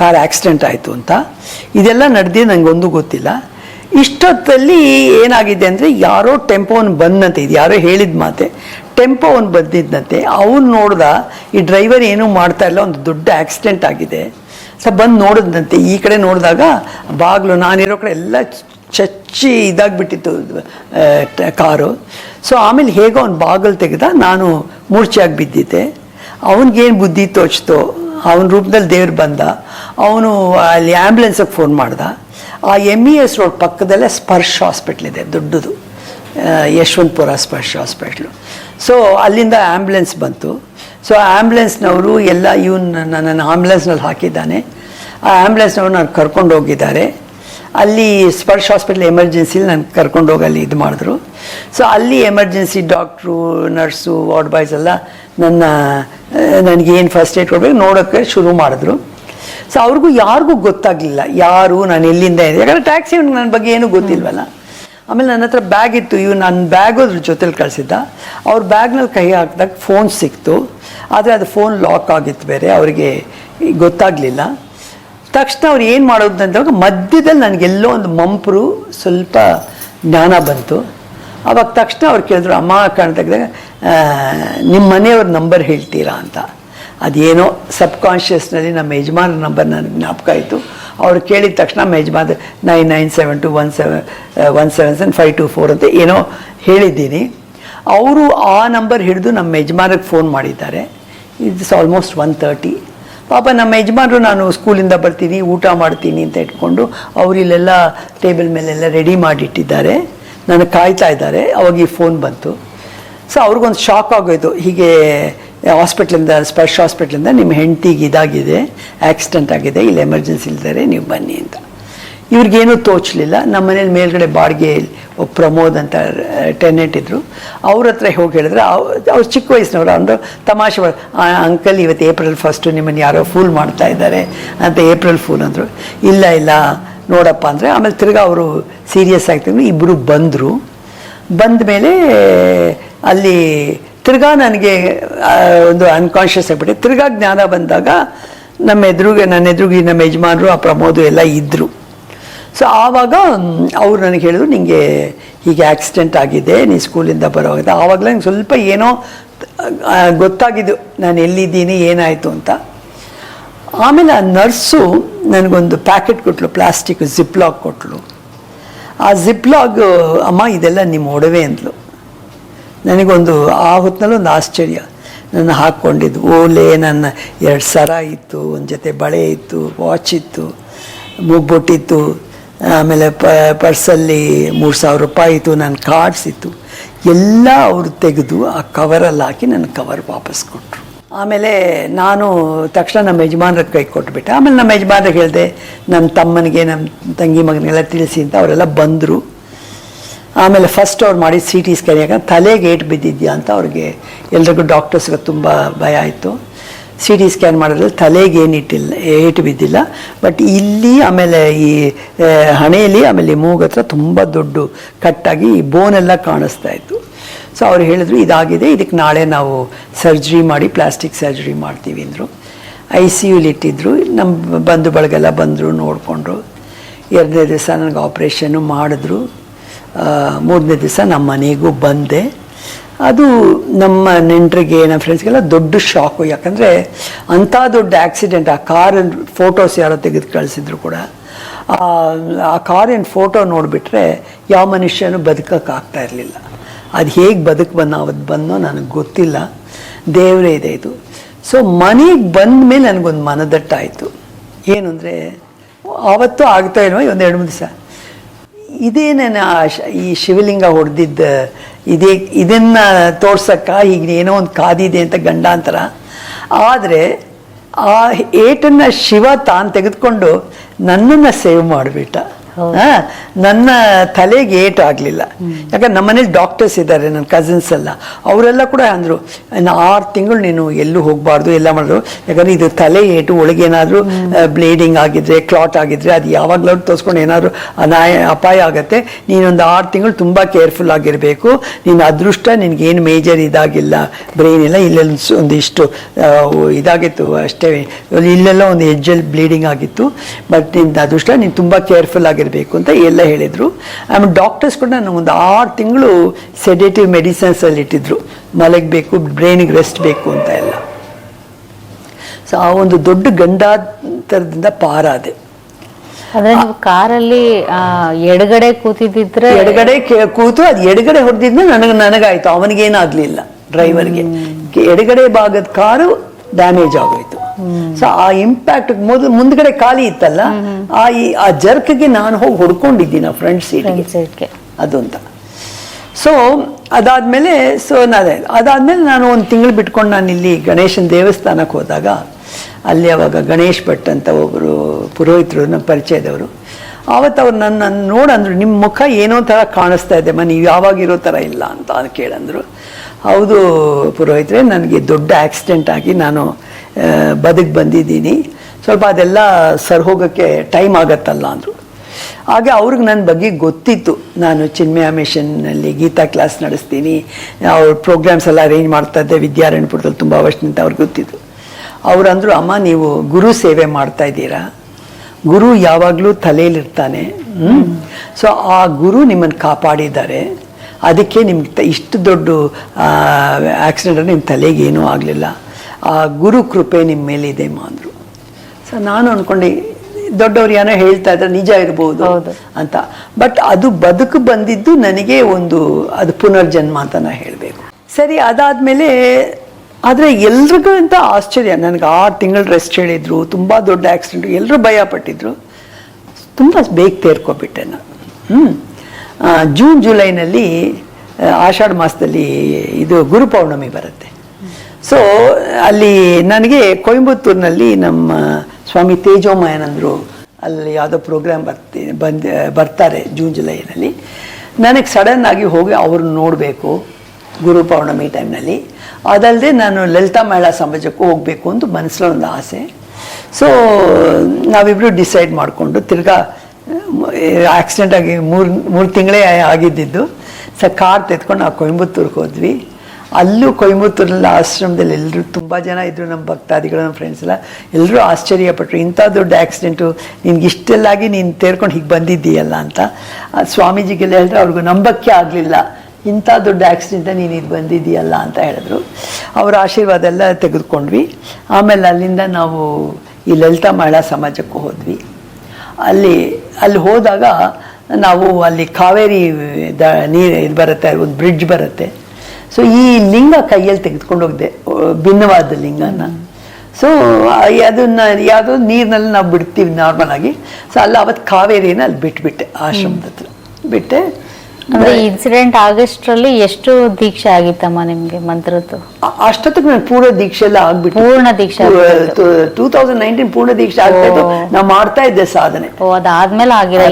[SPEAKER 1] ಕಾರ್ ಆಕ್ಸಿಡೆಂಟ್ ಆಯಿತು ಅಂತ. ಇದೆಲ್ಲ ನಡೆದಿ ನನಗೊಂದು ಗೊತ್ತಿಲ್ಲ. ಇಷ್ಟೊತ್ತಲ್ಲಿ ಏನಾಗಿದೆ ಅಂದರೆ, ಯಾರೋ ಟೆಂಪೋನ್ ಬಂದಂತೆ ಇದು ಯಾರೋ ಹೇಳಿದ ಮಾತೆ. ಟೆಂಪೋ ಒಂದು ಬಂದಿದ್ದಂತೆ ಅವನು ನೋಡ್ದ, ಈ ಡ್ರೈವರ್ ಏನೂ ಮಾಡ್ತಾ ಇಲ್ಲ ಒಂದು ದೊಡ್ಡ ಆಕ್ಸಿಡೆಂಟ್ ಆಗಿದೆ. ಸೊ ಬಂದು ನೋಡಿದಂತೆ ಈ ಕಡೆ ನೋಡಿದಾಗ, ಬಾಗಿಲು, ನಾನಿರೋ ಕಡೆ ಎಲ್ಲ ಚಚ್ಚಿ ಇದಾಗಿಬಿಟ್ಟಿತ್ತು ಕಾರು. ಸೊ ಆಮೇಲೆ ಹೇಗೋ ಅವ್ನು ಬಾಗಲ್ ತೆಗೆದ, ನಾನು ಮೂರ್ಛೆಯಾಗಿ ಬಿದ್ದಿದ್ದೆ. ಅವನಿಗೇನು ಬುದ್ಧಿ ತೋಚ್ತೋ, ಅವನ ರೂಪದಲ್ಲಿ ದೇವ್ರು ಬಂದ, ಅವನು ಅಲ್ಲಿ ಆ್ಯಂಬುಲೆನ್ಸಿಗೆ ಫೋನ್ ಮಾಡ್ದ. ಆ ಎಂ ಇ ಎಸ್ ರೋಡ್ ಪಕ್ಕದಲ್ಲೇ ಸ್ಪರ್ಶ್ ಹಾಸ್ಪಿಟ್ಲ್ ಇದೆ, ದೊಡ್ಡದು ಯಶವಂತಪುರ ಸ್ಪರ್ಶ್ ಹಾಸ್ಪಿಟ್ಲು. ಸೊ ಅಲ್ಲಿಂದ ಆ್ಯಂಬುಲೆನ್ಸ್ ಬಂತು. ಸೊ ಆ್ಯಂಬುಲೆನ್ಸ್ನವರು ಎಲ್ಲ, ಇವನು ನನ್ನನ್ನು ಆ್ಯಂಬುಲೆನ್ಸ್ನಲ್ಲಿ ಹಾಕಿದ್ದಾನೆ. ಆ ಆ್ಯಂಬುಲೆನ್ಸ್ನವ್ರು ನಾನು ಕರ್ಕೊಂಡು ಹೋಗಿದ್ದಾರೆ. ಅಲ್ಲಿ ಸ್ಪರ್ಶ್ ಹಾಸ್ಪಿಟಲ್ ಎಮರ್ಜೆನ್ಸಿಲಿ ನಾನು ಕರ್ಕೊಂಡೋಗಿ ಅಲ್ಲಿ ಇದು ಮಾಡಿದ್ರು. ಸೊ ಅಲ್ಲಿ emergency doctor, nurse, ward boys ಎಲ್ಲ ನನ್ನ ನನಗೇನು ಫಸ್ಟ್ ಏಡ್ ಕೊಡಬೇಕು ನೋಡೋಕ್ಕೆ ಶುರು ಮಾಡಿದ್ರು. ಸೊ ಅವ್ರಿಗೂ ಯಾರಿಗೂ ಗೊತ್ತಾಗಲಿಲ್ಲ. ಯಾರು, ನಾನು ಎಲ್ಲಿಂದ ಇದೆ ಯಾಕಂದರೆ ಟ್ಯಾಕ್ಸಿ ನನ್ನ ಬಗ್ಗೆ ಏನೂ ಗೊತ್ತಿಲ್ವಲ್ಲ. ಆಮೇಲೆ ನನ್ನ ಹತ್ರ ಬ್ಯಾಗ್ ಇತ್ತು. ಇವು ನನ್ನ ಬ್ಯಾಗ್ ಅದ್ರ ಜೊತೆಲಿ ಕಳಿಸಿದ್ದ. ಅವ್ರ ಬ್ಯಾಗ್ನಲ್ಲಿ ಕೈ ಹಾಕಿದಾಗ ಫೋನ್ ಸಿಕ್ತು. ಆದರೆ ಅದು ಫೋನ್ ಲಾಕ್ ಆಗಿತ್ತು ಬೇರೆ. ಅವರಿಗೆ ಗೊತ್ತಾಗಲಿಲ್ಲ. ತಕ್ಷಣ ಅವ್ರು ಏನು ಮಾಡೋದು ಅಂದಾಗ ಮಧ್ಯದಲ್ಲಿ ನನಗೆಲ್ಲೋ ಒಂದು ಮಂಪರು ಸ್ವಲ್ಪ ಜ್ಞಾನ ಬಂತು. ಅವಾಗ ತಕ್ಷಣ ಅವ್ರು ಕೇಳಿದ್ರು, ಅಮ್ಮ ಕಾಣ್ತಾಗ ನಿಮ್ಮ ಮನೆಯವ್ರ ನಂಬರ್ ಹೇಳ್ತೀರಾ ಅಂತ. ಅದೇನೋ ಸಬ್ ಕಾನ್ಷಿಯಸ್ನಲ್ಲಿ ನಮ್ಮ ಯಜಮಾನ ನಂಬರ್ ನನಗೆ ಜ್ಞಾಪಕ ಆಯಿತು. ಅವ್ರು ಕೇಳಿದ ತಕ್ಷಣ ನಮ್ಮ ಯಜಮಾನ nine nine seven two one seven one seven seven five two four ಅಂತ ಏನೋ ಹೇಳಿದ್ದೀನಿ. ಅವರು ಆ ನಂಬರ್ ಹಿಡಿದು ನಮ್ಮ ಯಜಮಾನಿಗೆ ಫೋನ್ ಮಾಡಿದ್ದಾರೆ. It's almost one thirty. ಪಾಪ ನಮ್ಮ ಯಜಮಾನರು, ನಾನು ಸ್ಕೂಲಿಂದ ಬರ್ತೀನಿ, ಊಟ ಮಾಡ್ತೀನಿ ಅಂತ ಇಟ್ಕೊಂಡು ಅವರಿಲ್ಲೆಲ್ಲ ಟೇಬಲ್ ಮೇಲೆಲ್ಲ ರೆಡಿ ಮಾಡಿಟ್ಟಿದ್ದಾರೆ. ನನಗೆ ಕಾಯ್ತಾ ಇದ್ದಾರೆ, ಅವಾಗ ಈ ಫೋನ್ ಬಂತು. ಸೊ ಅವ್ರಿಗೊಂದು ಶಾಕ್ ಆಗೋಯ್ತು. ಹೀಗೆ ಹಾಸ್ಪಿಟ್ಲಿಂದ ಸ್ಪೆಷಲ್ ಹಾಸ್ಪಿಟ್ಲಿಂದ ನಿಮ್ಮ ಹೆಂಡತಿಗೆ ಇದಾಗಿದೆ ಆಕ್ಸಿಡೆಂಟ್ ಆಗಿದೆ, ಇಲ್ಲಿ ಎಮರ್ಜೆನ್ಸಿ ಇಲ್ದಾರೆ ನೀವು ಬನ್ನಿ ಅಂತ. ಇವ್ರಿಗೇನೂ ತೋಚಲಿಲ್ಲ. ನಮ್ಮ ಮನೇಲಿ ಮೇಲ್ಗಡೆ ಬಾಡಿಗೆ ಪ್ರಮೋದ್ ಅಂತ ಟೆನೆಂಟ್ ಇದ್ದರು ಅವ್ರ ಹತ್ರ ಹೋಗಿ ಹೇಳಿದ್ರೆ ಅವ್ರು ಚಿಕ್ಕ ವಯಸ್ಸಿನವರು ಅಂದ್ರೆ ತಮಾಷೆ ಅಂಕಲ್ ಇವತ್ತು ಏಪ್ರಿಲ್ ಫಸ್ಟು ನಿಮ್ಮನ್ನು ಯಾರೋ ಫೂಲ್ ಮಾಡ್ತಾ ಇದ್ದಾರೆ ಅಂತ ಏಪ್ರಿಲ್ ಫೂಲ್ ಅಂದರು. ಇಲ್ಲ ಇಲ್ಲ, ನೋಡಪ್ಪ ಅಂದರೆ ಆಮೇಲೆ ತಿರ್ಗಾ ಅವರು ಸೀರಿಯಸ್ ಆಗ್ತಿದ್ರು ಇಬ್ಬರು ಬಂದರು. ಬಂದ ಮೇಲೆ ಅಲ್ಲಿ ತಿರ್ಗಾ ನನಗೆ ಒಂದು ಅನ್ಕಾನ್ಷಿಯಸ್ ಆಗಿಬಿಟ್ಟೆ ತಿರ್ಗಾ ಜ್ಞಾನ ಬಂದಾಗ ನಮ್ಮ ಎದುರುಗೆ, ನನ್ನ ಎದುರುಗಿ ನಮ್ಮ ಯಜಮಾನರು, ಆ ಪ್ರಮೋದು ಎಲ್ಲ ಇದ್ದರು ಸೊ ಆವಾಗ ಅವ್ರು ನನಗೆ ಹೇಳಿದ್ರು ನಿಮಗೆ ಹೀಗೆ ಆಕ್ಸಿಡೆಂಟ್ ಆಗಿದೆ, ನೀ ಸ್ಕೂಲಿಂದ ಬರೋವಾಗ, ಆವಾಗಲೇ ನಂಗೆ ಸ್ವಲ್ಪ ಏನೋ ಗೊತ್ತಾಗಿದ್ದು, ನಾನು ಎಲ್ಲಿದ್ದೀನಿ, ಏನಾಯಿತು ಅಂತ. ಆಮೇಲೆ ಆ ನರ್ಸು ನನಗೊಂದು ಪ್ಯಾಕೆಟ್ ಕೊಟ್ಟಳು ಪ್ಲಾಸ್ಟಿಕ್ ಜಿಪ್ಲಾಗ್ ಕೊಟ್ಟಳು ಆ ಜಿಪ್ಲಾಗ್ ಅಮ್ಮ, ಇದೆಲ್ಲ ನಿಮ್ಮ ಒಡವೆ ಅಂದ್ಲು. ನನಗೊಂದು, ಆ ಹೊತ್ತಿನಲ್ಲಿ ಒಂದು ಆಶ್ಚರ್ಯ. ನಾನು ಹಾಕ್ಕೊಂಡಿದ್ದು, ಓಲೆ, ನನ್ನ ಎರಡು ಸರ ಇತ್ತು, ಒಂದು ಜೊತೆ ಬಳೆ ಇತ್ತು ವಾಚ್ ಇತ್ತು, ಮುಗ್ಬೊಟ್ಟಿತ್ತು. ಆಮೇಲೆ ಪ, ಪರ್ಸಲ್ಲಿ ಮೂರು ಸಾವಿರ ರೂಪಾಯಿ ಇತ್ತು ನನ್ನ ಕಾರ್ಡ್ಸ್ ಇತ್ತು. ಎಲ್ಲ ಅವರು ತೆಗೆದು ಆ ಕವರಲ್ಲಿ ಹಾಕಿ ನನ್ನ ಕವರ್ ವಾಪಸ್ ಕೊಟ್ಟರು ಆಮೇಲೆ ನಾನು ತಕ್ಷಣ ನಮ್ಮ ಯಜಮಾನ್ರ ಕೈ ಕೊಟ್ಬಿಟ್ಟೆ. ಆಮೇಲೆ ನಮ್ಮ ಯಜಮಾನ್ರಿಗೆ ಹೇಳಿದೆ ನಮ್ಮ ತಮ್ಮನಿಗೆ ನಮ್ಮ ತಂಗಿ ಮಗನಿಗೆಲ್ಲ ತಿಳಿಸಿ ಅಂತ ಅವರೆಲ್ಲ ಬಂದರು. ಆಮೇಲೆ ಫಸ್ಟ್ ಅವ್ರು ಮಾಡಿ ಸಿ ಟಿ ಸ್ಕ್ಯಾನ್ ಯಾಕಂದ್ರೆ ತಲೆಗೆ ಏಟು ಬಿದ್ದಿದ್ಯಾ ಅಂತ ಅವ್ರಿಗೆ ಎಲ್ರಿಗೂ ಡಾಕ್ಟರ್ಸ್ಗೆ ತುಂಬ ಭಯ ಆಯಿತು. ಸಿ ಟಿ ಸ್ಕ್ಯಾನ್ ಮಾಡಿದ್ರೆ ತಲೆಗೆ ಏನಿಟ್ಟಿಲ್ಲ ಏಟು ಬಿದ್ದಿಲ್ಲ. ಬಟ್ ಇಲ್ಲಿ ಆಮೇಲೆ ಈ ಹಣೆಯಲ್ಲಿ ಆಮೇಲೆ ಮೂಗು ಹತ್ರ ತುಂಬ ದೊಡ್ಡ ಕಟ್ಟಾಗಿ ಈ ಬೋನೆಲ್ಲ ಕಾಣಿಸ್ತಾ ಇತ್ತು. ಸೊ ಅವ್ರು ಹೇಳಿದ್ರು, ಇದಾಗಿದೆ, ಇದಕ್ಕೆ ನಾಳೆ ನಾವು ಸರ್ಜರಿ ಮಾಡಿ ಪ್ಲಾಸ್ಟಿಕ್ ಸರ್ಜರಿ ಮಾಡ್ತೀವಿ ಅಂದರು. ಐ ಸಿ ಯುಲಿ ಇಟ್ಟಿದ್ರು ನಮ್ಮ ಬಂಧು ಬಳಗೆಲ್ಲ ಬಂದರು, ನೋಡಿಕೊಂಡ್ರು. ಎರಡನೇ ದಿವಸ ನನಗೆ ಆಪ್ರೇಷನ್ನು ಮಾಡಿದ್ರು. ಮೂರನೇ ದಿವಸ ನಮ್ಮ ಮನೆಗೂ ಬಂದೆ. ಅದು ನಮ್ಮ ನೆಂಟರಿಗೆ, ನಮ್ಮ ಫ್ರೆಂಡ್ಸ್ಗೆಲ್ಲ ದೊಡ್ಡ ಶಾಕು ಯಾಕಂದರೆ ಅಂಥ ದೊಡ್ಡ ಆ್ಯಕ್ಸಿಡೆಂಟ್ ಆ ಕಾರ್ ಫೋಟೋಸ್ ಯಾರೋ ತೆಗೆದು ಕಳಿಸಿದ್ರು ಕೂಡ, ಆ ಕಾರಿನ ಫೋಟೋ ನೋಡಿಬಿಟ್ರೆ ಯಾವ ಮನುಷ್ಯನೂ ಬದುಕೋಕ್ಕಾಗ್ತಾ ಇರಲಿಲ್ಲ. ಅದು ಹೇಗೆ ಬದುಕು ಬಂದ ಅವತ್ತು ಬಂದೋ ನನಗೆ ಗೊತ್ತಿಲ್ಲ. ದೇವರೇ ಇದೆ ಇದು. ಸೊ ಮನೆಗೆ ಬಂದ ಮೇಲೆ ನನಗೊಂದು ಮನದಟ್ಟಾಯಿತು ಏನು ಅಂದರೆ, ಆವತ್ತು ಆಗ್ತಾ ಇಲ್ವ ಒಂದು ಎರಡು ಮೂರು ದಿವಸ? ಶ- ಈ ಶಿವಲಿಂಗ ಹೊಡೆದಿದ್ದ ಇದೇ, ಇದನ್ನ ತೋರ್ಸಕ್ಕ ಈಗ ಏನೋ ಒಂದು ಕಾದಿದೆ ಅಂತ ಗಂಡಾಂತರ. ಆದರೆ ಆ ಏಟನ್ನ ಶಿವ ತಾನು ತೆಗೆದುಕೊಂಡು ನನ್ನನ್ನು ಸೇವ್ ಮಾಡಿಬಿಟ್ಟ. ನನ್ನ ತಲೆಗೆ ಏಟು ಆಗಲಿಲ್ಲ. ಯಾಕಂದ್ರೆ ನಮ್ಮ ಮನೇಲಿ ಡಾಕ್ಟರ್ಸ್ ಇದ್ದಾರೆ ನನ್ನ ಕಸಿನ್ಸ್ ಎಲ್ಲ. ಅವರೆಲ್ಲ ಕೂಡ ಅಂದರು ಆರು ತಿಂಗಳು ನೀನು ಎಲ್ಲೂ ಹೋಗಬಾರ್ದು ಎಲ್ಲ ಮಾಡಿದ್ರು. ಯಾಕಂದ್ರೆ ಇದು ತಲೆ ಏಟು ಒಳಗೆ ಏನಾದರೂ ಬ್ಲೀಡಿಂಗ್ ಆಗಿದ್ರೆ ಕ್ಲಾಟ್ ಆಗಿದ್ರೆ ಅದು ಯಾವಾಗಲೂ ತೋರಿಸ್ಕೊಂಡು ಏನಾದರೂ ಅನಾಯ ಅಪಾಯ ಆಗುತ್ತೆ. ನೀನೊಂದು ಆರು ತಿಂಗಳು ತುಂಬ ಕೇರ್ಫುಲ್ ಆಗಿರಬೇಕು. ನಿನ್ನ ಅದೃಷ್ಟ ನಿನಗೇನು ಮೇಜರ್ ಇದಾಗಿಲ್ಲ. ಬ್ರೈನ್ ಎಲ್ಲ ಇಲ್ಲೆಲ್ಲ ಒಂದಿಷ್ಟು ಇದಾಗಿತ್ತು ಅಷ್ಟೇ. ಇಲ್ಲೆಲ್ಲ ಒಂದು ಎಜ್ಜಲ್ಲಿ ಬ್ಲೀಡಿಂಗ್ ಆಗಿತ್ತು. ಬಟ್ ನಿನ್ನ ಅದೃಷ್ಟ ನೀನು ತುಂಬ ಕೇರ್ಫುಲ್ ಆಗಿರಬೇಕು. ಅಂತ ಎಲ್ಲ ಹೇಳಿದರು. ಆಮೇಲೆ ಡಾಕ್ಟರ್ಸ್ ಕೂಡ ನನಗೆ ಒಂದು ಆರು ತಿಂಗಳು ಸೆಡೇಟಿವ್ ಮೆಡಿಸನ್ಸಲ್ಲಿ ಇಟ್ಟಿದ್ರು. ಮಲಗಬೇಕು ಬ್ರೈನಿಗೆ ರೆಸ್ಟ್ ಬೇಕು ಅಂತ ಎಲ್ಲ. ಸೊ ಆ ಒಂದು ದೊಡ್ಡ ಗಂಡಾಂತರದಿಂದ ಪಾರಾದೆ
[SPEAKER 2] ಅಂದ್ರೆ ನೀವು ಕಾರಲ್ಲಿ ಎಡಗಡೆ ಕೂತಿದ್ದಿದ್ರೆ
[SPEAKER 1] ಎಡಗಡೆ ಕೂತು ಅದು ಎಡಗಡೆ ಹೊಡೆದಿದ್ದು ನನಗೆ ನನಗಾಯ್ತು. ಅವನಿಗೇನಾಗಲಿಲ್ಲ ಡ್ರೈವರ್ಗೆ. ಎಡಗಡೆ ಭಾಗದ ಕಾರು ಡ್ಯಾಮೇಜ್ ಆಗೋಯ್ತು. ಸೊ ಆ ಇಂಪ್ಯಾಕ್ಟ್ ಮೊದಲು ಮುಂದ್ಗಡೆ ಖಾಲಿ ಇತ್ತಲ್ಲ ಆ ಈ ಆ ಜರ್ಕ್ಗೆ ನಾನು ಹೋಗಿ ಹೊಡ್ಕೊಂಡಿದ್ದೀನಿ ಫ್ರಂಟ್ ಸೀಟ್ಗೆ ಅದು ಅಂತ. ಸೊ ಅದಾದ್ಮೇಲೆ ಸೊ ಅದೇ ಅದಾದ್ಮೇಲೆ ನಾನು ಒಂದು ತಿಂಗಳು ಬಿಟ್ಕೊಂಡು ನಾನು ಇಲ್ಲಿ ಗಣೇಶನ ದೇವಸ್ಥಾನಕ್ಕೆ ಹೋದಾಗ ಅಲ್ಲಿ ಅವಾಗ ಗಣೇಶ್ ಭಟ್ ಅಂತ ಒಬ್ಬರು ಪುರೋಹಿತರು ನಮ್ಮ ಪರಿಚಯದವರು ಆವತ್ತು ಅವ್ರು ನನ್ನ ನೋಡಂದ್ರು ನಿಮ್ಮ ಮುಖ ಏನೋ ಥರ ಕಾಣಿಸ್ತಾ ಇದೆ ಮನೆ ನೀವು ಯಾವಾಗಿರೋ ಥರ ಇಲ್ಲ ಅಂತ ಕೇಳಂದ್ರು. ಹೌದು ಪುರೋಹಿತರೆ ನನಗೆ ದೊಡ್ಡ ಆಕ್ಸಿಡೆಂಟ್ ಆಗಿ ನಾನು ಬದುಕು ಬಂದಿದ್ದೀನಿ. ಸ್ವಲ್ಪ ಅದೆಲ್ಲ ಸರ್ ಹೋಗೋಕ್ಕೆ ಟೈಮ್ ಆಗತ್ತಲ್ಲ ಅಂದರು. ಹಾಗೆ ಅವ್ರಿಗೆ ನನ್ನ ಬಗ್ಗೆ ಗೊತ್ತಿತ್ತು. ನಾನು ಚಿನ್ಮಯ ಮಿಷನ್ನಲ್ಲಿ ಗೀತಾ ಕ್ಲಾಸ್ ನಡೆಸ್ತೀನಿ. ಅವ್ರ ಪ್ರೋಗ್ರಾಮ್ಸ್ ಎಲ್ಲ ಅರೇಂಜ್ ಮಾಡ್ತಾ ಇದ್ದೆ. ವಿದ್ಯಾರಣ್ಯಪುರದಲ್ಲಿ ತುಂಬ ವರ್ಷದಿಂದ ಅವ್ರಿಗೆ ಗೊತ್ತಿತ್ತು. ಅವ್ರು ಅಂದರು, ಅಮ್ಮ, ನೀವು ಗುರು ಸೇವೆ ಮಾಡ್ತಾ ಇದ್ದೀರಾ? ಗುರು ಯಾವಾಗಲೂ ತಲೆಯಲ್ಲಿರ್ತಾನೆ. ಸೊ ಆ ಗುರು ನಿಮ್ಮನ್ನು ಕಾಪಾಡಿದ್ದಾರೆ. ಅದಕ್ಕೆ ನಿಮ್ಗೆ ಇಷ್ಟು ದೊಡ್ಡ ಆಕ್ಸಿಡೆಂಟ್ ನಿಮ್ಮ ತಲೆಗೆ ಏನೂ ಆಗಲಿಲ್ಲ. ಆ ಗುರು ಕೃಪೆ ನಿಮ್ಮ ಮೇಲಿದೆ ಇದೆ ಅಂದರು ಸೊ ನಾನು ಅಂದ್ಕೊಂಡೆ ದೊಡ್ಡವ್ರು ಏನೋ ಹೇಳ್ತಾ ಇದ್ರೆ ನಿಜ ಇರ್ಬೋದು
[SPEAKER 2] ಹೌದು.
[SPEAKER 1] ಅಂತ. ಬಟ್ ಅದು ಬದುಕು ಬಂದಿದ್ದು ನನಗೆ ಒಂದು ಅದು ಪುನರ್ಜನ್ಮ ಅಂತ ನಾ ಹೇಳಬೇಕು. ಸರಿ ಅದಾದಮೇಲೆ ಆದರೆ ಎಲ್ರಿಗೂ ಅಂತ ಆಶ್ಚರ್ಯ. ನನಗೆ ಆರು ತಿಂಗಳು ರೆಸ್ಟ್ ಹೇಳಿದ್ರು ತುಂಬ ದೊಡ್ಡ ಆಕ್ಸಿಡೆಂಟ್ ಎಲ್ಲರೂ ಭಯ ಪಟ್ಟಿದ್ರು ತುಂಬ ಬೇಗ ತೇರ್ಕೊಬಿಟ್ಟೆ ನಾನು. ಹ್ಞೂ ಜೂನ್ ಜುಲೈನಲ್ಲಿ ಆಷಾಢ ಮಾಸದಲ್ಲಿ ಇದು ಗುರು ಪೌರ್ಣಮಿ ಬರುತ್ತೆ. ಸೊ ಅಲ್ಲಿ ನನಗೆ ಕೊಯಂಬತ್ತೂರಿನಲ್ಲಿ ನಮ್ಮ ಸ್ವಾಮಿ ತೇಜೋಮಯನಂದರು ಅಲ್ಲಿ ಯಾವುದೋ ಪ್ರೋಗ್ರಾಮ್ ಬರ್ತಿ, ಬಂದ, ಬರ್ತಾರೆ ಜೂನ್ ಜುಲೈನಲ್ಲಿ ನನಗೆ ಸಡನ್ ಆಗಿ ಹೋಗಿ ಅವ್ರನ್ನ ನೋಡಬೇಕು ಗುರು ಪೌರ್ಣಮಿ ಟೈಮ್ನಲ್ಲಿ ಅದಲ್ಲದೆ ನಾನು ಲಲಿತಾ ಮಹಿಳಾ ಸಮಾಜಕ್ಕೂ ಹೋಗಬೇಕು ಅಂತ ಮನಸ್ಸಲ್ಲಿ ಒಂದು ಆಸೆ. ಸೊ ನಾವಿಬ್ಬರು ಡಿಸೈಡ್ ಮಾಡಿಕೊಂಡು ತಿರ್ಗಾ ಆಕ್ಸಿಡೆಂಟ್ ಆಗಿ ಮೂರು ಮೂರು ತಿಂಗಳೇ ಆಗಿದ್ದಿದ್ದು. ಸೊ ಕಾರ್ ತೆತ್ಕೊಂಡು ನಾವು ಕೊಯಂಬತ್ತೂರಿಗೆ ಹೋದ್ವಿ. ಅಲ್ಲೂ ಕೊಯಮತ್ತೂರಲ್ಲಿ ಆಶ್ರಮದಲ್ಲಿ ಎಲ್ಲರೂ ತುಂಬ ಜನ ಇದ್ದರು ನಮ್ಮ ಭಕ್ತಾದಿಗಳು, ನಮ್ಮ ಫ್ರೆಂಡ್ಸ್ ಎಲ್ಲ. ಎಲ್ಲರೂ ಆಶ್ಚರ್ಯಪಟ್ಟರು ಇಂಥ ದೊಡ್ಡ ಆಕ್ಸಿಡೆಂಟು ನಿನ್ಗೆ ಇಷ್ಟೆಲ್ಲಾಗಿ ನೀನು ತೇರ್ಕೊಂಡು ಹೀಗೆ ಬಂದಿದ್ದೀಯಲ್ಲ ಅಂತ. ಸ್ವಾಮೀಜಿಗೆಲ್ಲ ಹೇಳಿದ್ರೆ, ಅವ್ರಿಗೂ ನಂಬಕ್ಕೆ ಆಗಲಿಲ್ಲ. ಇಂಥ ದೊಡ್ಡ ಆಕ್ಸಿಡೆಂಟ ನೀನು ಇದು ಬಂದಿದ್ದೀಯಲ್ಲ ಅಂತ ಹೇಳಿದ್ರು. ಅವರ ಆಶೀರ್ವಾದ ಎಲ್ಲ ತೆಗೆದುಕೊಂಡ್ವಿ. ಆಮೇಲೆ ಅಲ್ಲಿಂದ ನಾವು ಈ ಲಲಿತಾ ಮಹಿಳಾ ಸಮಾಜಕ್ಕೂ ಹೋದ್ವಿ. ಅಲ್ಲಿ ಅಲ್ಲಿ ಹೋದಾಗ ನಾವು ಅಲ್ಲಿ ಕಾವೇರಿ ದ ನೀರು ಇದು ಬರುತ್ತೆ, ಒಂದು ಬ್ರಿಡ್ಜ್ ಬರುತ್ತೆ. ಸೊ ಈ ಲಿಂಗ ಕೈಯಲ್ಲಿ ತೆಗೆದುಕೊಂಡು ಹೋಗಿದೆ ಭಿನ್ನವಾದ ಲಿಂಗನ. ಸೊ ಅದನ್ನ ಯಾವುದೋ ನೀರಿನಲ್ಲಿ ನಾವು ಬಿಡ್ತೀವಿ ನಾರ್ಮಲ್ ಆಗಿ. ಸೊ ಅಲ್ಲಿ ಅವತ್ತು ಕಾವೇರಿನ ಅಲ್ಲಿ ಬಿಟ್ಬಿಟ್ಟೆ ಆಶ್ರಮದ ಹತ್ರ. ಬಿಟ್ಟೆ.
[SPEAKER 2] ಅಂದ್ರೆ ಇನ್ಸಿಡೆಂಟ್ ಆಗಸ್ಟ್ರಲ್ಲಿ ಎಷ್ಟು ದೀಕ್ಷೆ ಆಗಿತ್ತಮ್ಮ ನಿಮ್ಗೆ ಮಂತ್ರದ್ದು?
[SPEAKER 1] ಅಷ್ಟೊತ್ತಿಗೆ ನಾನು ಪೂರ್ಣ ದೀಕ್ಷೆ ಎಲ್ಲ ಆಗ್ಬಿಟ್ಟು
[SPEAKER 2] ಪೂರ್ಣ ದೀಕ್ಷೆ.
[SPEAKER 1] ಟೂ ತೌಸಂಡ್ ನೈನ್ಟೀನ್ ಪೂರ್ಣ ದೀಕ್ಷೆ ಆಗ್ತಾ ಇತ್ತು. ನಾವು ಮಾಡ್ತಾ ಇದ್ದೆ ಸಾಧನೆ.
[SPEAKER 2] ಓ ಅದಾದ್ಮೇಲೆ ಆಗಿರೋ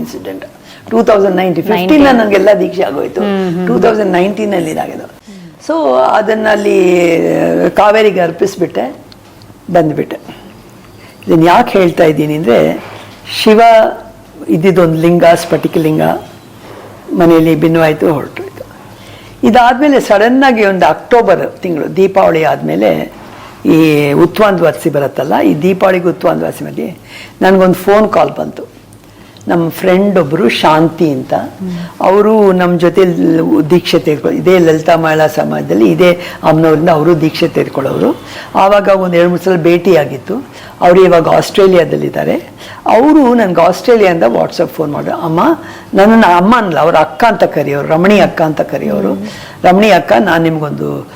[SPEAKER 2] incident
[SPEAKER 1] two thousand nineteen fifteen ನನಗೆಲ್ಲ ದೀಕ್ಷೆ ಆಗೋಯ್ತು. ಟೂ ತೌಸಂಡ್ ನೈನ್ಟೀನ್ ಅಲ್ಲಿ ಇದಾಗಿದ್ದು. ಸೊ ಅದನ್ನ ಅಲ್ಲಿ ಕಾವೇರಿಗೆ ಅರ್ಪಿಸ್ಬಿಟ್ಟೆ ಬಂದ್ಬಿಟ್ಟೆ. ಇದನ್ನು ಯಾಕೆ ಹೇಳ್ತಾ ಇದ್ದೀನಿ ಅಂದರೆ ಶಿವ ಇದ್ದಿದ್ದೊಂದು ಲಿಂಗ ಸ್ಫಟಿಕ ಲಿಂಗ ಮನೆಯಲ್ಲಿ ಭಿನ್ನವಾಯಿತು ಹೊರಟೋಯ್ತು. ಇದಾದಮೇಲೆ ಸಡನ್ನಾಗಿ ಒಂದು ಅಕ್ಟೋಬರ್ ತಿಂಗಳು ದೀಪಾವಳಿ ಆದಮೇಲೆ ಈ ಉತ್ವಾಂದ್ವಾಸಿ ಬರುತ್ತಲ್ಲ ಈ ದೀಪಾವಳಿಗೆ ಉತ್ವಾಂದ್ವಾಸಿ ಮಧ್ಯೆ ನನಗೊಂದು ಫೋನ್ ಕಾಲ್ ಬಂತು. ನಮ್ಮ ಫ್ರೆಂಡ್ ಒಬ್ಬರು ಶಾಂತಿ ಅಂತ. ಅವರು ನಮ್ಮ ಜೊತೆ ದೀಕ್ಷೆ ತೆಗೆದುಕೊಳ್ಳಿ ಇದೇ ಲಲಿತಾ ಮಹಿಳಾ ಸಮಾಜದಲ್ಲಿ ಇದೇ ಅಮ್ಮನವರಿಂದ ಅವರು ದೀಕ್ಷೆ ತೆಗೆದುಕೊಳ್ಳೋರು ಆವಾಗ ಒಂದು ಎರಡು ಮೂರು ಸಲ ಭೇಟಿಯಾಗಿತ್ತು. ಅವರು ಇವಾಗ ಆಸ್ಟ್ರೇಲಿಯಾದಲ್ಲಿದ್ದಾರೆ. ಅವರು ನನಗೆ ಆಸ್ಟ್ರೇಲಿಯಾದಿಂದ ವಾಟ್ಸಪ್ ಫೋನ್ ಮಾಡಿದ್ರು ಅಮ್ಮ ನನ್ನ ಅಮ್ಮ ಅನ್ನಲ್ಲ ಅವ್ರ ಅಕ್ಕ ಅಂತ ಕರೆಯೋರು ರಮಣಿ ಅಕ್ಕ ಅಂತ ಕರೆಯೋರು. ರಮಣಿ ಅಕ್ಕ ನಾನು ನಿಮಗೊಂದು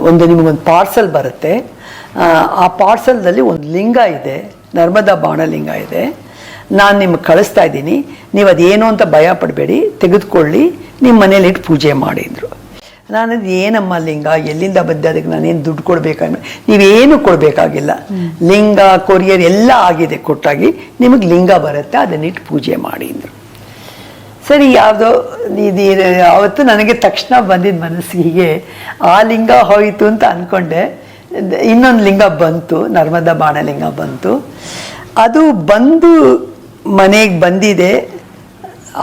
[SPEAKER 1] ಒಂದು ನಿಮಗೊಂದು ಪಾರ್ಸಲ್ ಬರುತ್ತೆ. ಆ, ಆ ಪಾರ್ಸಲ್ದಲ್ಲಿ ಒಂದು ಲಿಂಗ ಇದೆ ನರ್ಮದಾ ಬಾಣಲಿಂಗ ಇದೆ. ನಾನು ನಿಮಗೆ ಕಳಿಸ್ತಾ ಇದ್ದೀನಿ. ನೀವು ಅದೇನು ಅಂತ ಭಯ ಪಡಬೇಡಿ. ತೆಗೆದುಕೊಳ್ಳಿ. ನಿಮ್ಮ ಮನೇಲಿ ಇಟ್ಟು ಪೂಜೆ ಮಾಡಿದ್ರು ನಾನು ಅದು ಏನಮ್ಮ ಲಿಂಗ? ಎಲ್ಲಿಂದ ಬಂದೆ? ಅದಕ್ಕೆ ನಾನೇನು ದುಡ್ಡು ಕೊಡಬೇಕಾಗ ನೀವೇನು ಕೊಡಬೇಕಾಗಿಲ್ಲ. ಲಿಂಗ ಕೊರಿಯರ್ ಎಲ್ಲ ಆಗಿದೆ ಕೊಟ್ಟಾಗಿ ನಿಮಗೆ ಲಿಂಗ ಬರುತ್ತೆ. ಅದನ್ನಿಟ್ಟು ಪೂಜೆ ಮಾಡಿ ಅಂದರು. ಸರಿ ಯಾವುದೋ ಇದು ಅವತ್ತು ನನಗೆ ತಕ್ಷಣ ಬಂದಿದ್ದ ಮನಸ್ಸಿಗೆ ಆ ಲಿಂಗ ಹೋಯಿತು ಅಂತ ಅಂದ್ಕೊಂಡೆ ಇನ್ನೊಂದು ಲಿಂಗ ಬಂತು. ನರ್ಮದಾ ಬಾಣಲಿಂಗ ಬಂತು. ಅದು ಬಂದು ಮನೆಗೆ ಬಂದಿದೆ.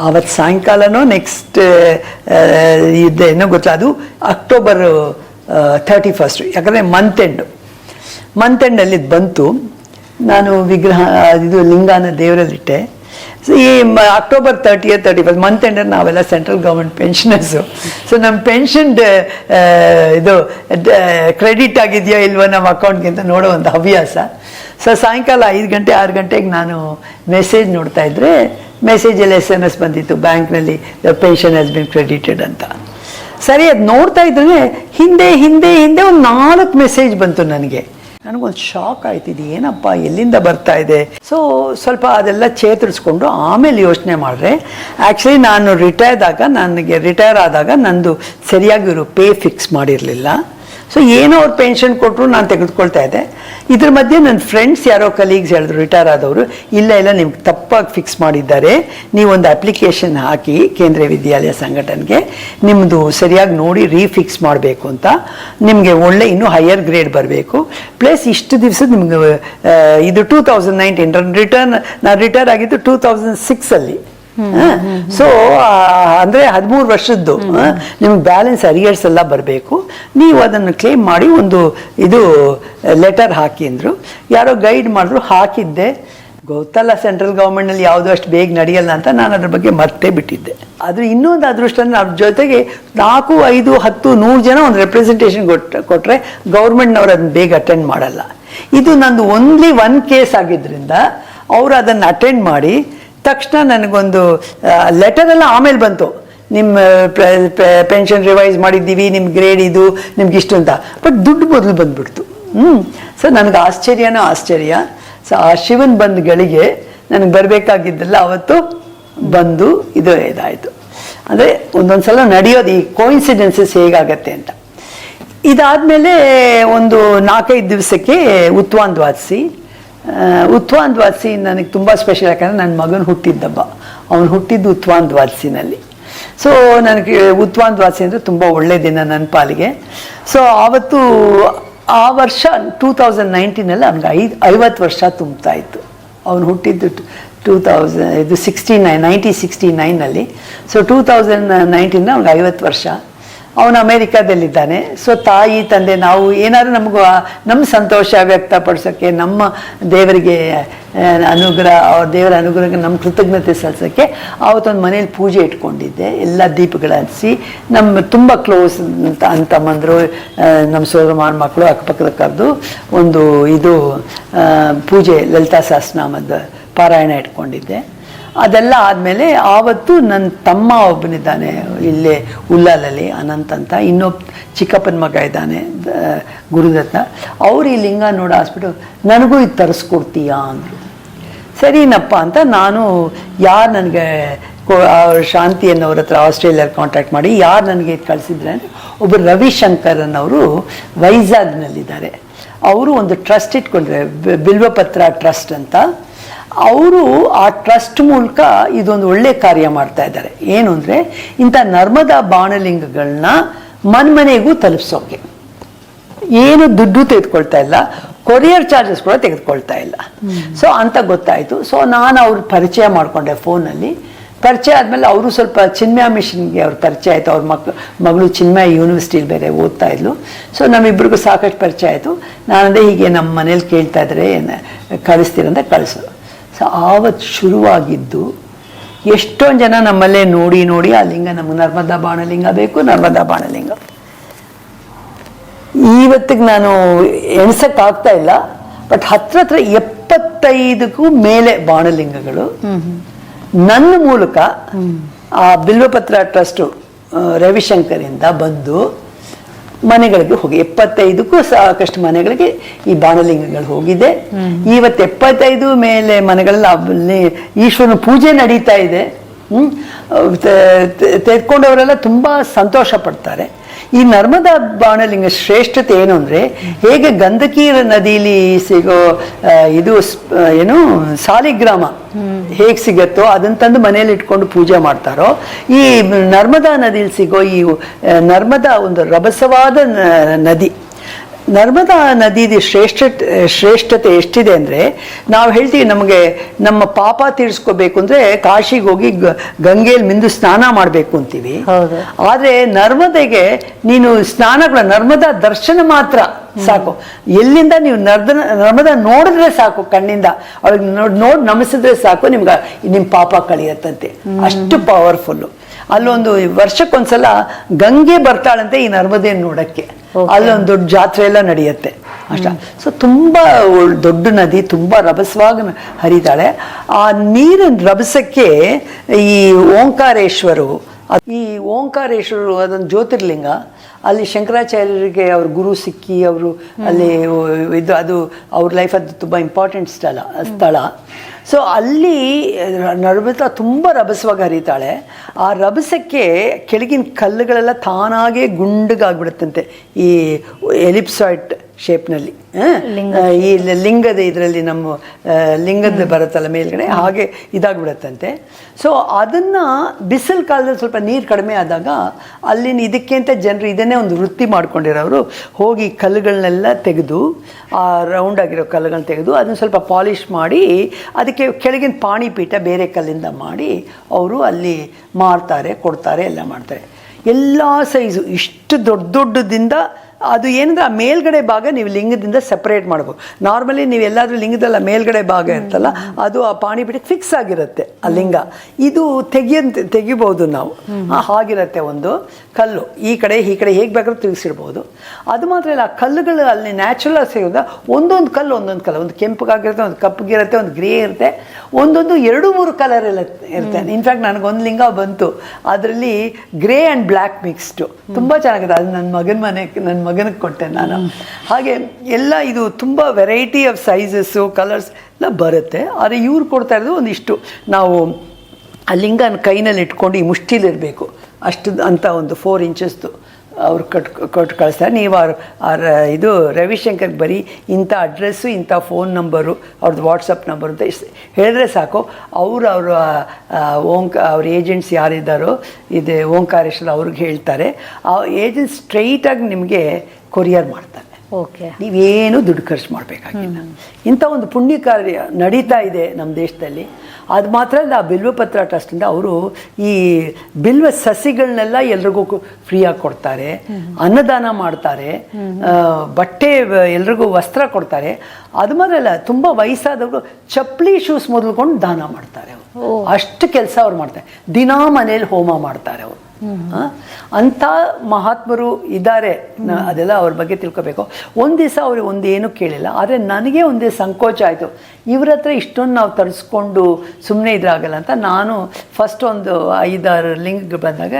[SPEAKER 1] ಆವತ್ತು ಸಾಯಂಕಾಲನೋ ನೆಕ್ಸ್ಟ್ ಇದೇನೋ ಗೊತ್ತಿಲ್ಲ ಅದು ಅಕ್ಟೋಬರ್ ಥರ್ಟಿ ಫಸ್ಟ್ ಯಾಕಂದರೆ ಮಂತ್ ಎಂಡು ಮಂತ್ ಎಂಡಲ್ಲಿ ಇದು ಬಂತು. ನಾನು ವಿಗ್ರಹ, ಇದು ಲಿಂಗಾನ ದೇವರಲ್ಲಿಟ್ಟೆ ಸೊ ಈ ಅಕ್ಟೋಬರ್ ತರ್ಟಿಯ ತರ್ಟಿ ಫಸ್ಟ್ ಮಂತ್ ಎಂಡಲ್ಲಿ ನಾವೆಲ್ಲ ಸೆಂಟ್ರಲ್ ಗೌರ್ಮೆಂಟ್ ಪೆನ್ಷನರ್ಸು ಸೊ ನಮ್ಮ ಪೆನ್ಷನ್ ಇದು ಕ್ರೆಡಿಟ್ ಆಗಿದೆಯೋ ಇಲ್ವೋ ನಮ್ಮ ಅಕೌಂಟ್ಗಿಂತ ನೋಡೋ ಒಂದು ಹವ್ಯಾಸ. ಸೊ ಸಾಯಂಕಾಲ ಐದು ಗಂಟೆ, ಆರು ಗಂಟೆಗೆ ನಾನು ಮೆಸೇಜ್ ನೋಡ್ತಾ ಇದ್ದರೆ ಮೆಸೇಜಲ್ಲಿ ಎಸ್ ಎಂ ಎಸ್ ಬಂದಿತ್ತು, ಬ್ಯಾಂಕ್ನಲ್ಲಿ ಪೆನ್ಷನ್ ಹ್ಯಾಸ್ ಬಿನ್ ಕ್ರೆಡಿಟೆಡ್ ಅಂತ. ಸರಿ, ಅದು ನೋಡ್ತಾ ಇದ್ರೆ ಹಿಂದೆ ಹಿಂದೆ ಹಿಂದೆ ಒಂದು ನಾಲ್ಕು ಮೆಸೇಜ್ ಬಂತು ನನಗೆ. ನನಗೊಂದು ಶಾಕ್ ಆಯ್ತು, ಇದು ಏನಪ್ಪ, ಎಲ್ಲಿಂದ ಬರ್ತಾ ಇದೆ? ಸೊ ಸ್ವಲ್ಪ ಅದೆಲ್ಲ ಚೇತರಿಸ್ಕೊಂಡು ಆಮೇಲೆ ಯೋಚನೆ ಮಾಡಿದ್ರೆ ಆ್ಯಕ್ಚುಲಿ ನಾನು ರಿಟೈರ್ದಾಗ ನನಗೆ ರಿಟೈರ್ ಆದಾಗ ನಂದು ಸರಿಯಾಗಿ ಇವರು ಪೇ ಫಿಕ್ಸ್ ಮಾಡಿರಲಿಲ್ಲ. ಸೊ ಏನೋ ಅವ್ರು ಪೆನ್ಷನ್ ಕೊಟ್ಟರು ನಾನು ತೆಗೆದುಕೊಳ್ತಾ ಇದ್ದೆ. ಇದ್ರ ಮಧ್ಯೆ ನನ್ನ ಫ್ರೆಂಡ್ಸ್ ಯಾರೋ ಕಲೀಗ್ಸ್ ಹೇಳಿದ್ರು ರಿಟೈರ್ ಆದವರು, ಇಲ್ಲ ಇಲ್ಲ, ನಿಮ್ಗೆ ತಪ್ಪಾಗಿ ಫಿಕ್ಸ್ ಮಾಡಿದ್ದಾರೆ. ನೀವೊಂದು ಅಪ್ಲಿಕೇಶನ್ ಹಾಕಿ ಕೇಂದ್ರೀಯ ವಿದ್ಯಾಲಯ ಸಂಘಟನೆಗೆ ನಿಮ್ಮದು ಸರಿಯಾಗಿ ನೋಡಿ ರೀಫಿಕ್ಸ್ ಮಾಡಬೇಕು ಅಂತ. ನಿಮಗೆ ಒಳ್ಳೆ ಇನ್ನೂ ಹೈಯರ್ ಗ್ರೇಡ್ ಬರಬೇಕು. ಪ್ಲಸ್ ಇಷ್ಟು ದಿವಸ ನಿಮ್ಗೆ ಇದು ಟೂ ತೌಸಂಡ್ ನೈನ್ಟೀನ್ ರಿಟರ್ನ್ ನಾನು ರಿಟೈರ್ ಆಗಿದ್ದು ಟೂ ತೌಸಂಡ್ ಸಿಕ್ಸಲ್ಲಿ ಸೊ ಅಂದ್ರೆ ಹದಿಮೂರು ವರ್ಷದ್ದು ನಿಮ್ಗೆ ಬ್ಯಾಲೆನ್ಸ್ ಅರಿಯರ್ಸ್ ಎಲ್ಲ ಬರಬೇಕು. ನೀವು ಅದನ್ನು ಕ್ಲೇಮ್ ಮಾಡಿ ಒಂದು ಇದು ಲೆಟರ್ ಹಾಕಿ ಅಂದರು. ಯಾರೋ ಗೈಡ್ ಮಾಡಿದ್ರು ಹಾಕಿದ್ದೆ. ಗೊತ್ತಲ್ಲ ಸೆಂಟ್ರಲ್ ಗೌರ್ಮೆಂಟ್ನಲ್ಲಿ ಯಾವುದು ಅಷ್ಟು ಬೇಗ ನಡೆಯಲ್ಲ ಅಂತ ನಾನು ಅದ್ರ ಬಗ್ಗೆ ಮರ್ತೇ ಬಿಟ್ಟಿದ್ದೆ. ಆದರೆ ಇನ್ನೊಂದು ಅದೃಷ್ಟ ಅಂದ್ರೆ ಅವ್ರ ಜೊತೆಗೆ ನಾಲ್ಕು ಐದು ಹತ್ತು ನೂರು ಜನ ಒಂದು ರೆಪ್ರೆಸೆಂಟೇಷನ್ ಕೊಟ್ಟು ಕೊಟ್ಟರೆ ಗೌರ್ಮೆಂಟ್ನವ್ರು ಅದನ್ನ ಬೇಗ ಅಟೆಂಡ್ ಮಾಡಲ್ಲ. ಇದು ನಂದು ಓನ್ಲಿ ಒನ್ ಕೇಸ್ ಆಗಿದ್ರಿಂದ ಅವರು ಅದನ್ನು ಅಟೆಂಡ್ ಮಾಡಿ ತಕ್ಷಣ ನನಗೊಂದು ಲೆಟರ್ ಎಲ್ಲ ಆಮೇಲೆ ಬಂತು. ನಿಮ್ಮ ಪೆನ್ಷನ್ ರಿವೈಸ್ ಮಾಡಿದ್ದೀವಿ ನಿಮ್ಮ ಗ್ರೇಡ್ ಇದು, ನಿಮ್ಗೆ ಇಷ್ಟು ಅಂತ. ಬಟ್ ದುಡ್ಡು ಮೊದಲು ಬಂದ್ಬಿಡ್ತು. ಹ್ಞೂ ಸೊ ನನಗೆ ಆಶ್ಚರ್ಯನೋ ಆಶ್ಚರ್ಯ. ಸೊ ಆ ಶಿವನ್ ಬಂದ ಗಳಿಗೆ ನನಗೆ ಬರಬೇಕಾಗಿದ್ದಲ್ಲ ಅವತ್ತು ಬಂದು ಇದು ಇದಾಯಿತು. ಅಂದರೆ ಒಂದೊಂದು ಸಲ ನಡೆಯೋದು ಈ ಕೋಇನ್ಸಿಡೆನ್ಸಸ್ ಹೇಗಾಗತ್ತೆ ಅಂತ. ಇದಾದಮೇಲೆ ಒಂದು ನಾಲ್ಕೈದು ದಿವಸಕ್ಕೆ ಉತ್ವಾಂದ್ವಾಸಿ ದ್ವಾದಸಿ ನನಗೆ ತುಂಬ ಸ್ಪೆಷಲ್ ಯಾಕಂದರೆ ನನ್ನ ಮಗನ ಹುಟ್ಟಿದ್ದಬ್ಬ. ಅವನು ಹುಟ್ಟಿದ್ದು ಉತ್ವಾಂದ್ವಾಸಿನಲ್ಲಿ ಸೊ ನನಗೆ ಉತ್ವಾಂದ್ವಾಸಿ ಅಂದರೆ ತುಂಬ ಒಳ್ಳೆ ದಿನ ನನ್ನ ಪಾಲಿಗೆ. ಸೊ ಆವತ್ತು ಆ ವರ್ಷ ಟೂ ತೌಸಂಡ್ ನೈನ್ಟೀನಲ್ಲಿ ಅವ್ನಿಗೆ ಐದು, ಐವತ್ತು ವರ್ಷ ತುಂಬ್ತಾ ಇತ್ತು. ಅವನು ಹುಟ್ಟಿದ್ದು ಟೂ ತೌಸಂಡ್ ಇದು ಸಿಕ್ಸ್ಟಿ ನೈನ್ ನೈನ್ಟೀನ್ ಸಿಕ್ಸ್ಟಿ ನೈನಲ್ಲಿ ಸೊ ಟೂ ತೌಸಂಡ್ ನೈನ್ಟೀನ್ ಅವ್ನಿಗೆ ಐವತ್ತು ವರ್ಷ. ಅವನು ಅಮೇರಿಕಾದಲ್ಲಿದ್ದಾನೆ. ಸೊ ತಾಯಿ, ತಂದೆ, ನಾವು ಏನಾದರೂ ನಮಗೂ ನಮ್ಮ ಸಂತೋಷ ವ್ಯಕ್ತಪಡಿಸೋಕ್ಕೆ, ನಮ್ಮ ದೇವರಿಗೆ ಅನುಗ್ರಹ ಅವ್ರ ದೇವರ ಅನುಗ್ರಹಕ್ಕೆ ನಮ್ಮ ಕೃತಜ್ಞತೆ ಸಲ್ಲಿಸೋಕ್ಕೆ ಆವತ್ತೊಂದು ಮನೇಲಿ ಪೂಜೆ ಇಟ್ಕೊಂಡಿದ್ದೆ. ಎಲ್ಲ ದೀಪಗಳ ಹಚ್ಚಿ ನಮ್ಮ ತುಂಬ ಕ್ಲೋಸ್ ಅಂತ ಅಂತಮ್ಮಂದರು ನಮ್ಮ ಸೋದರಮಾನ ಮಕ್ಕಳು ಅಕ್ಕಪಕ್ಕದ ಕರೆದು ಒಂದು ಇದು ಪೂಜೆ ಲಲಿತಾ ಸಹಸ್ರನಾಮದ ಪಾರಾಯಣ ಇಟ್ಕೊಂಡಿದ್ದೆ. ಅದೆಲ್ಲ ಆದಮೇಲೆ ಆವತ್ತು ನನ್ನ ತಮ್ಮ ಒಬ್ಬನಿದ್ದಾನೆ, ಇಲ್ಲೇ ಉಲ್ಲಾಲಲ್ಲಿ ಅನಂತ್ ಅಂತ. ಇನ್ನೊಬ್ಬ ಚಿಕ್ಕಪ್ಪನ ಮಗ ಇದ್ದಾನೆ ಗುರುದತ್ತ. ಅವ್ರು ಈ ಲಿಂಗ ನೋಡ ಹಾಸ್ಬಿಟ್ಟು ನನಗೂ ಇದು ತರಿಸ್ಕೊಡ್ತೀಯಾ ಅಂದರು. ಸರಿನಪ್ಪ ಅಂತ ನಾನು ಯಾರು ನನಗೆ ಶಾಂತಿ ಅನ್ನೋರ ಹತ್ರ ಆಸ್ಟ್ರೇಲಿಯಲ್ಲಿ ಕಾಂಟ್ಯಾಕ್ಟ್ ಮಾಡಿ ಯಾರು ನನಗೆ ಇದು ಕಳಿಸಿದ್ರೆ ಒಬ್ಬರು ರವಿಶಂಕರ್ ಅನ್ನೋರು ವೈಜಾಗ್ನಲ್ಲಿದ್ದಾರೆ. ಅವರು ಒಂದು ಟ್ರಸ್ಟ್ ಇಟ್ಕೊಂಡ್ರೆ ಬಿಲ್ವಪತ್ರ ಟ್ರಸ್ಟ್ ಅಂತ. ಅವರು ಆ ಟ್ರಸ್ಟ್ ಮೂಲಕ ಇದೊಂದು ಒಳ್ಳೆ ಕಾರ್ಯ ಮಾಡ್ತಾ ಇದ್ದಾರೆ. ಏನು ಅಂದರೆ ಇಂಥ ನರ್ಮದಾ ಬಾಣಲಿಂಗಗಳನ್ನ ಮನ್ಮನೆಗೂ ತಲುಪಿಸೋಕೆ. ಏನು ದುಡ್ಡು ತೆಗೆದುಕೊಳ್ತಾ ಇಲ್ಲ ಕೊರಿಯರ್ ಚಾರ್ಜಸ್ ಕೂಡ ತೆಗೆದುಕೊಳ್ತಾ ಇಲ್ಲ. ಸೊ ಅಂತ ಗೊತ್ತಾಯಿತು. ಸೊ ನಾನು ಅವ್ರ ಪರಿಚಯ ಮಾಡಿಕೊಂಡೆ ಫೋನಲ್ಲಿ. ಪರಿಚಯ ಆದಮೇಲೆ ಅವರು ಸ್ವಲ್ಪ ಚಿನ್ಮಯ ಮಿಷನ್ಗೆ ಅವ್ರ ಪರಿಚಯ ಆಯಿತು. ಅವ್ರ ಮಕ್ ಮಗಳು ಚಿನ್ಮಯ ಯೂನಿವರ್ಸಿಟಿಲಿ ಬೇರೆ ಓದ್ತಾ ಇದ್ಲು. ಸೊ ನಮ್ಮಿಬ್ರಿಗೂ ಸಾಕಷ್ಟು ಪರಿಚಯ ಆಯಿತು. ನಾನಂದೇ ಹೀಗೆ ನಮ್ಮ ಮನೇಲಿ ಕೇಳ್ತಾ ಇದ್ರೆ ಕಳಿಸ್ತೀರಂತ ಕಳಿಸು ಸೊ ಆವತ್ತು ಶುರುವಾಗಿದ್ದು ಎಷ್ಟೊಂದು ಜನ ನಮ್ಮಲ್ಲೇ ನೋಡಿ ನೋಡಿ ಆ ಲಿಂಗ ನಮ್ಗೆ ನರ್ಮದಾ ಬಾಣಲಿಂಗ ಬೇಕು ನರ್ಮದಾ ಬಾಣಲಿಂಗ. ಇವತ್ತಿಗೆ ನಾನು ಎಣ್ಸಕ್ಕಾಗ್ತಾ ಇಲ್ಲ ಬಟ್ ಹತ್ರ ಹತ್ರ ಎಪ್ಪತ್ತೈದಕ್ಕೂ ಮೇಲೆ ಬಾಣಲಿಂಗಗಳು. ನನ್ನ ಮೂಲಕ ಆ ಬಿಲ್ವಪತ್ರ ಟ್ರಸ್ಟು ರವಿಶಂಕರಿಂದ ಬಂದು ಮನೆಗಳಿಗೆ ಹೋಗಿ ಎಪ್ಪತ್ತೈದಕ್ಕೂ ಸಾಕಷ್ಟು ಮನೆಗಳಿಗೆ ಈ ಬಾಣಲಿಂಗಗಳು ಹೋಗಿದೆ. ಇವತ್ತು ಎಪ್ಪತ್ತೈದು ಮೇಲೆ ಮನೆಗಳಲ್ಲಿ ಅಲ್ಲಿ ಈಶ್ವರನ ಪೂಜೆ ನಡೀತಾ ಇದೆ. ಹ್ಮ್. ತೆಗೆದುಕೊಂಡವರೆಲ್ಲ ತುಂಬಾ ಸಂತೋಷ ಪಡ್ತಾರೆ. ಈ ನರ್ಮದಾ ಬಾಣಲಿಂಗ ಶ್ರೇಷ್ಠತೆ ಏನು ಅಂದರೆ ಹೇಗೆ ಗಂಧಕೀರ ನದಿಲಿ ಸಿಗೋ ಇದು ಏನು, ಸಾಲಿಗ್ರಾಮ ಹೇಗೆ ಸಿಗತ್ತೋ ಅದನ್ನ ತಂದು ಮನೇಲಿ ಇಟ್ಕೊಂಡು ಪೂಜೆ ಮಾಡ್ತಾರೋ, ಈ ನರ್ಮದಾ ನದಿಲಿ ಸಿಗೋ ಈ ನರ್ಮದಾ ಒಂದು ರಭಸವಾದ ನದಿ ನರ್ಮದಾ ನದಿದು ಶ್ರೇಷ್ಠ ಶ್ರೇಷ್ಠತೆ ಎಷ್ಟಿದೆ ಅಂದರೆ ನಾವು ಹೇಳ್ತೀವಿ ನಮಗೆ ನಮ್ಮ ಪಾಪ ತೀರಿಸ್ಕೋಬೇಕು ಅಂದರೆ ಕಾಶಿಗೆ ಹೋಗಿ ಗಂಗೆಯಲ್ಲಿ ಮಿಂದು ಸ್ನಾನ ಮಾಡಬೇಕು ಅಂತೀವಿ.
[SPEAKER 2] ಹೌದು.
[SPEAKER 1] ಆದರೆ ನರ್ಮದೆಗೆ ನೀನು ಸ್ನಾನಗಳ ನರ್ಮದಾ ದರ್ಶನ ಮಾತ್ರ ಸಾಕು. ಎಲ್ಲಿಂದ ನೀವು ನರ್ದ ನರ್ಮದಾ ನೋಡಿದ್ರೆ ಸಾಕು ಕಣ್ಣಿಂದ ಅವ್ರಿಗೆ ನೋಡಿ ನೋಡಿ ನಮಿಸಿದ್ರೆ ಸಾಕು ನಿಮ್ಗೆ ನಿಮ್ಮ ಪಾಪ ಕಳಿಯತ್ತಂತೆ. ಅಷ್ಟು ಪವರ್ಫುಲ್ಲು ಅಲ್ಲೊಂದು ವರ್ಷಕ್ಕೊಂದ್ಸಲ ಗಂಗೆ ಬರ್ತಾಳಂತೆ ಈ ನರ್ಮದೆ ನೋಡಕ್ಕೆ. ಅಲ್ಲೊಂದು ದೊಡ್ಡ ಜಾತ್ರೆ ಎಲ್ಲ ನಡೆಯುತ್ತೆ. ಅಷ್ಟ. ಸೊ ತುಂಬಾ ದೊಡ್ಡ ನದಿ ತುಂಬಾ ರಭಸವಾಗಿ ಹರಿತಾಳೆ ಆ ನೀರಿನ ರಭಸಕ್ಕೆ ಈ ಓಂಕಾರೇಶ್ವರು ಈ ಓಂಕಾರೇಶ್ವರರು ಅದೊಂದು ಜ್ಯೋತಿರ್ಲಿಂಗ ಅಲ್ಲಿ ಶಂಕರಾಚಾರ್ಯರಿಗೆ ಅವ್ರ ಗುರು ಸಿಕ್ಕಿ ಅವರು ಅಲ್ಲಿ ಇದು ಅದು ಅವ್ರ ಲೈಫ್ ಅದು ತುಂಬ ಇಂಪಾರ್ಟೆಂಟ್ ಸ್ಥಳ ಸ್ಥಳ. ಸೊ ಅಲ್ಲಿ ನರ್ಮಿತ ತುಂಬ ರಭಸವಾಗಿ ಹರಿತಾಳೆ. ಆ ರಭಸಕ್ಕೆ ಕೆಳಗಿನ ಕಲ್ಲುಗಳೆಲ್ಲ ತಾನಾಗೇ ಗುಂಡಗಾಗ್ಬಿಡುತ್ತಂತೆ. ಈ ಎಲಿಪ್ಸಾಯ್ಡ್ ಶೇಪ್ನಲ್ಲಿ ಈ ಲಿಂಗದ ಇದರಲ್ಲಿ ನಮ್ಮ ಲಿಂಗದ ಬರುತ್ತಲ್ಲ ಮೇಲ್ಗಡೆ ಹಾಗೆ ಇದಾಗ್ಬಿಡತ್ತಂತೆ. ಸೊ ಅದನ್ನು ಬಿಸಿಲು ಕಾಲದಲ್ಲಿ ಸ್ವಲ್ಪ ನೀರು ಕಡಿಮೆ ಆದಾಗ ಅಲ್ಲಿನ ಇದಕ್ಕೆ ಅಂತ ಜನರು ಇದನ್ನೇ ಒಂದು ವೃತ್ತಿ ಮಾಡ್ಕೊಂಡಿರೋರು. ಹೋಗಿ ಕಲ್ಲುಗಳನ್ನೆಲ್ಲ ತೆಗೆದು ಆ ರೌಂಡ್ ಆಗಿರೋ ಕಲ್ಲುಗಳನ್ನ ತೆಗೆದು ಅದನ್ನ ಸ್ವಲ್ಪ ಪಾಲಿಷ್ ಮಾಡಿ ಅದಕ್ಕೆ ಕೆಳಗಿನ ಪಾಣಿಪೀಠ ಬೇರೆ ಕಲ್ಲಿಂದ ಮಾಡಿ ಅವರು ಅಲ್ಲಿ ಮಾರ್ತಾರೆ, ಕೊಡ್ತಾರೆ, ಎಲ್ಲ ಮಾಡ್ತಾರೆ. ಎಲ್ಲ ಸೈಜು ಇಷ್ಟು ದೊಡ್ಡ ದೊಡ್ಡದಿಂದ ಅದು ಏನಂದ್ರೆ ಆ ಮೇಲ್ಗಡೆ ಭಾಗ ನೀವು ಲಿಂಗದಿಂದ ಸೆಪರೇಟ್ ಮಾಡ್ಬೋದು ನಾರ್ಮಲಿ ನೀವು ಎಲ್ಲಾದ್ರೂ ಲಿಂಗದಲ್ಲ ಮೇಲ್ಗಡೆ ಭಾಗ ಇರ್ತಲ್ಲ ಅದು ಆ ಪಾಣಿಪೀಠಕ್ಕೆ ಫಿಕ್ಸ್ ಆಗಿರುತ್ತೆ ಆ ಲಿಂಗ. ಇದು ತೆಗಿಯಂತೆ ತೆಗಿಬೋದು ನಾವು. ಆ, ಹಾಗಿರುತ್ತೆ ಒಂದು ಕಲ್ಲು. ಈ ಕಡೆ ಈ ಕಡೆ ಹೇಗೆ ಬೇಕಾದ್ರೂ ತಿರುಗಿಸಿಡ್ಬೋದು. ಅದು ಮಾತ್ರ ಇಲ್ಲ ಆ ಕಲ್ಲುಗಳು ಅಲ್ಲಿ ನ್ಯಾಚುರಲ್ ಸಿಗೋದ? ಒಂದೊಂದು ಕಲ್ಲು ಒಂದೊಂದು ಕಲ್ಲು. ಒಂದು ಕೆಂಪುಗಾಗಿರುತ್ತೆ ಒಂದು ಕಪ್ಪುಗಿರುತ್ತೆ ಒಂದು ಗ್ರೇ ಇರುತ್ತೆ. ಒಂದೊಂದು ಎರಡು ಮೂರು ಕಲರ್ ಎಲ್ಲ ಇರುತ್ತೆ. ಇನ್ಫ್ಯಾಕ್ಟ್ ನನಗೊಂದು ಲಿಂಗ ಬಂತು. ಅದರಲ್ಲಿ ಗ್ರೇ ಆ್ಯಂಡ್ ಬ್ಲ್ಯಾಕ್ ಮಿಕ್ಸ್ಡು ತುಂಬ ಚೆನ್ನಾಗಿದೆ. ಅದು ನನ್ನ ಮಗನ ಮನೆ ನನ್ನ ಮಗನಿಗೆ ಕೊಟ್ಟೆ ನಾನು. ಹಾಗೆ ಎಲ್ಲ ಇದು ತುಂಬ ವೆರೈಟಿ ಆಫ್ ಸೈಜಸ್ಸು ಕಲರ್ಸ್ ಎಲ್ಲ ಬರುತ್ತೆ. ಆದರೆ ಇವ್ರು ಕೊಡ್ತಾ ಇರೋದು ಒಂದಿಷ್ಟು. ನಾವು ಆ ಲಿಂಗನ ಕೈನಲ್ಲಿ ಇಟ್ಕೊಂಡು ಈ ಮುಷ್ಟಿಲಿರಬೇಕು ಅಷ್ಟು ಅಂತ ಒಂದು ಫೋರ್ ಇಂಚಸ್ದು ಅವ್ರು ಕಟ್ ಕೊಟ್ಟು ಕಳಿಸ್ತಾರೆ. ನೀವು ಅವ್ರ ಇದು ರವಿಶಂಕರ್ಗೆ ಬರೀ ಇಂಥ ಅಡ್ರೆಸ್ಸು, ಇಂಥ ಫೋನ್ ನಂಬರು ಅವ್ರದ್ದು ವಾಟ್ಸಪ್ ನಂಬರ್ ಅಂತ ಹೇಳಿದ್ರೆ ಸಾಕು. ಅವರು ಅವರ ಓಂಕ, ಅವ್ರ ಏಜೆಂಟ್ಸ್ ಯಾರಿದ್ದಾರೋ, ಇದೆ ಓಂಕಾರೇಶ್ವರ ಅವ್ರಿಗೆ ಹೇಳ್ತಾರೆ. ಆ ಏಜೆಂಟ್ ಸ್ಟ್ರೈಟಾಗಿ ನಿಮಗೆ ಕೊರಿಯರ್ ಮಾಡ್ತಾರೆ.
[SPEAKER 2] ಓಕೆ.
[SPEAKER 1] ನೀವೇನು ದುಡ್ಡು ಖರ್ಚು ಮಾಡಬೇಕಾಗಿಲ್ಲ. ಇಂಥ ಒಂದು ಪುಣ್ಯ ಕಾರ್ಯ ನಡೀತಾ ಇದೆ ನಮ್ಮ ದೇಶದಲ್ಲಿ. ಅದು ಮಾತ್ರ ಅಲ್ಲ ಆ ಬಿಲ್ವಪತ್ರ ಟ್ರಸ್ಟಿಂದ ಅವರು ಈ ಬಿಲ್ವ ಸಸಿಗಳನ್ನೆಲ್ಲ ಎಲ್ರಿಗೂ ಫ್ರೀಯಾಗಿ ಕೊಡ್ತಾರೆ. ಅನ್ನದಾನ ಮಾಡ್ತಾರೆ. ಬಟ್ಟೆ ಎಲ್ರಿಗೂ ವಸ್ತ್ರ ಕೊಡ್ತಾರೆ. ಅದು ಮಾತ್ರ ಅಲ್ಲ ತುಂಬ ವಯಸ್ಸಾದವರು ಚಪ್ಪಲಿ ಶೂಸ್ ಮೊದಲುಕೊಂಡು ದಾನ ಮಾಡ್ತಾರೆ ಅವರು. ಅಷ್ಟು ಕೆಲಸ ಅವ್ರು ಮಾಡ್ತಾರೆ. ದಿನಾ ಮನೇಲಿ ಹೋಮ ಮಾಡ್ತಾರೆ ಅವರು? ಅಂಥ ಮಹಾತ್ಮರು ಇದ್ದಾರೆ. ಅದೆಲ್ಲ ಅವ್ರ ಬಗ್ಗೆ ತಿಳ್ಕೊಬೇಕು. ಒಂದು ದಿವಸ ಅವ್ರಿಗೆ ಒಂದು ಏನೂ ಕೇಳಿಲ್ಲ. ಆದರೆ ನನಗೆ ಒಂದು ಸಂಕೋಚ ಆಯಿತು. ಇವ್ರ ಹತ್ರ ಇಷ್ಟೊಂದು ನಾವು ತರಿಸ್ಕೊಂಡು ಸುಮ್ಮನೆ ಇದ್ರಾಗಲ್ಲ ಅಂತ ನಾನು ಫಸ್ಟ್ ಒಂದು ಐದಾರು ಲಿಂಕ್ ಬಂದಾಗ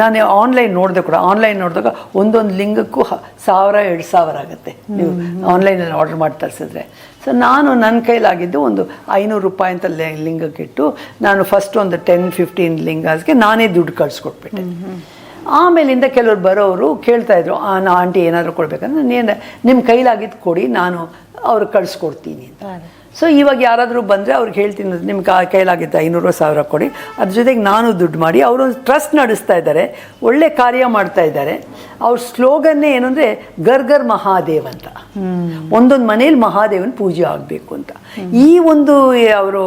[SPEAKER 1] ನಾನು ಆನ್ಲೈನ್ ನೋಡಿದೆ ಕೂಡ. ಆನ್ಲೈನ್ ನೋಡಿದಾಗ ಒಂದೊಂದು ಲಿಂಗಕ್ಕೂ ಸಾವಿರ ಎರಡು ಸಾವಿರ ಆಗುತ್ತೆ. ನೀವು ಆನ್ಲೈನಲ್ಲಿ ಆರ್ಡರ್ ಮಾಡಿ ತರಿಸಿದ್ರೆ. ಸೊ ನಾನು ನನ್ನ ಕೈಲಾಗಿದ್ದು ಒಂದು ಐನೂರು ರೂಪಾಯಿ ಅಂತ ಲಿಂಗಕ್ಕೆ ಇಟ್ಟು ನಾನು ಫಸ್ಟ್ ಒಂದು ಟೆನ್ ಫಿಫ್ಟೀನ್ ಲಿಂಗಸ್ಗೆ ನಾನೇ ದುಡ್ಡು ಕಳಿಸ್ಕೊಟ್ಬಿಟ್ಟೆ. ಆಮೇಲಿಂದ ಕೆಲವರು ಬರೋರು ಕೇಳ್ತಾ ಇದ್ರು, ಆ, ನಾ ಆಂಟಿ ಏನಾದರೂ ಕೊಡ್ಬೇಕಂದ್ರೆ ನೀನು ನಿಮ್ಮ ಕೈಲಾಗಿದ್ದು ಕೊಡಿ, ನಾನು ಅವ್ರಿಗೆ ಕಳಿಸ್ಕೊಡ್ತೀನಿ ಅಂತ. ಸೊ ಇವಾಗ ಯಾರಾದರೂ ಬಂದರೆ ಅವ್ರಿಗೆ ಹೇಳ್ತೀನಿ ನಿಮ್ಮ ಆ ಕೈಲಾಗಿದ್ದು ಐನೂರು ಸಾವಿರ ಕೊಡಿ. ಅದ್ರ ಜೊತೆಗೆ ನಾನು ದುಡ್ಡು ಮಾಡಿ ಅವರೊಂದು ಟ್ರಸ್ಟ್ ನಡೆಸ್ತಾ ಇದ್ದಾರೆ ಒಳ್ಳೆ ಕಾರ್ಯ ಮಾಡ್ತಾ ಇದ್ದಾರೆ. ಅವ್ರ ಸ್ಲೋಗನ್ನೇ ಏನು ಅಂದರೆ ಗರ್ ಗರ್ ಮಹಾದೇವ್ ಅಂತ. ಒಂದೊಂದು ಮನೇಲಿ ಮಹಾದೇವನ ಪೂಜೆ ಆಗಬೇಕು ಅಂತ. ಈ ಒಂದು ಅವರು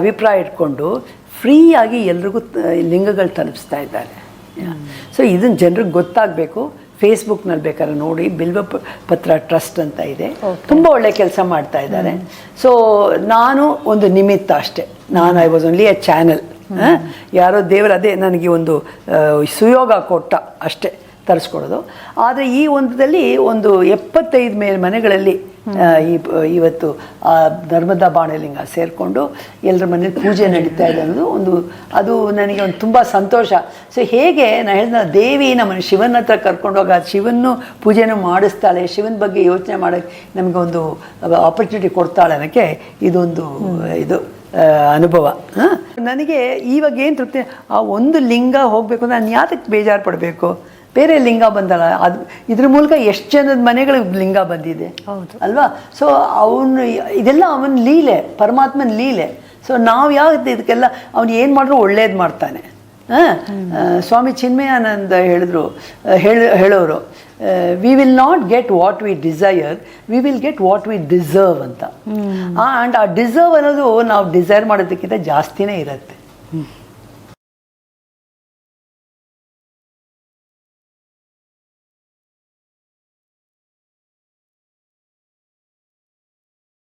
[SPEAKER 1] ಅಭಿಪ್ರಾಯ ಇಟ್ಕೊಂಡು ಫ್ರೀಯಾಗಿ ಎಲ್ರಿಗೂ ಲಿಂಗಗಳು ತಲುಪಿಸ್ತಾ ಇದ್ದಾರೆ. ಸೊ ಇದನ್ನು ಜನರಿಗೆ ಗೊತ್ತಾಗಬೇಕು. ಫೇಸ್ಬುಕ್ನಲ್ಲಿ ಬೇಕಾದ್ರೆ ನೋಡಿ ಬಿಲ್ವ ಪತ್ರ ಟ್ರಸ್ಟ್ ಅಂತ ಇದೆ. ತುಂಬ ಒಳ್ಳೆ ಕೆಲಸ ಮಾಡ್ತಾ ಇದ್ದಾರೆ. ಸೊ ನಾನು ಒಂದು ನಿಮಿತ್ತ ಅಷ್ಟೇ. ನಾನು I was only a channel ಯಾರೋ ದೇವರು ಅದೇ ನನಗೆ ಒಂದು ಸುಯೋಗ ಕೊಟ್ಟ ಅಷ್ಟೇ ತರಿಸ್ಕೊಡೋದು. ಆದರೆ ಈ ಒಂದರಲ್ಲಿ ಒಂದು ಎಪ್ಪತ್ತೈದು ಮೇಲೆ ಮನೆಗಳಲ್ಲಿ ಈ, ಇವತ್ತು ಆ ಧರ್ಮದ ಬಾಣಲಿಂಗ ಸೇರಿಕೊಂಡು ಎಲ್ಲರ ಮನೇಲಿ ಪೂಜೆ ನಡೀತಾ ಇದೆ ಅನ್ನೋದು ಒಂದು, ಅದು ನನಗೆ ಒಂದು ತುಂಬ ಸಂತೋಷ. ಸೊ ಹೇಗೆ ನಾನು ಹೇಳಿದ ದೇವಿ ನಮ್ಮನ್ನು ಶಿವನ ಹತ್ರ ಕರ್ಕೊಂಡೋಗ ಶಿವನ್ನು ಪೂಜೆನೂ ಮಾಡಿಸ್ತಾಳೆ, ಶಿವನ ಬಗ್ಗೆ ಯೋಚನೆ ಮಾಡೋಕ್ಕೆ ನಮಗೆ ಒಂದು ಆಪರ್ಚುನಿಟಿ ಕೊಡ್ತಾಳೆ ಅನ್ನೋಕ್ಕೆ ಇದೊಂದು, ಇದು ಅನುಭವ? ನನಗೆ ಇವಾಗ ಏನು ತೃಪ್ತಿ, ಆ ಒಂದು ಲಿಂಗ ಹೋಗಬೇಕು ನಾನು ಯಾತಕ್ಕೆ ಬೇಜಾರು ಪಡಬೇಕು? ಬೇರೆ ಲಿಂಗ ಬಂದಲ್ಲ ಅದು ಇದ್ರ ಮೂಲಕ ಎಷ್ಟು ಜನದ ಮನೆಗಳಿಗೆ ಲಿಂಗ ಬಂದಿದೆ.
[SPEAKER 2] ಹೌದು.
[SPEAKER 1] ಅಲ್ವಾ? ಸೊ ಅವನು ಇದೆಲ್ಲ ಅವನ ಲೀಲೆ ಪರಮಾತ್ಮನ ಲೀಲೆ. ಸೊ ನಾವು ಯಾವ್ದು ಇದಕ್ಕೆಲ್ಲ ಅವನು ಏನು ಮಾಡಿದ್ರು ಒಳ್ಳೇದು ಮಾಡ್ತಾನೆ. ಸ್ವಾಮಿ ಚಿನ್ಮಯಾನಂದ ಹೇಳಿದ್ರು ಹೇಳ ಹೇಳೋರು we will not get what we desire we will get what we deserve ಅಂತ. ಆ್ಯಂಡ್ ಆ ಡಿಸರ್ವ್ ಅನ್ನೋದು ನಾವು ಡಿಸೈರ್ ಮಾಡೋದಕ್ಕಿಂತ ಜಾಸ್ತಿನೇ ಇರುತ್ತೆ.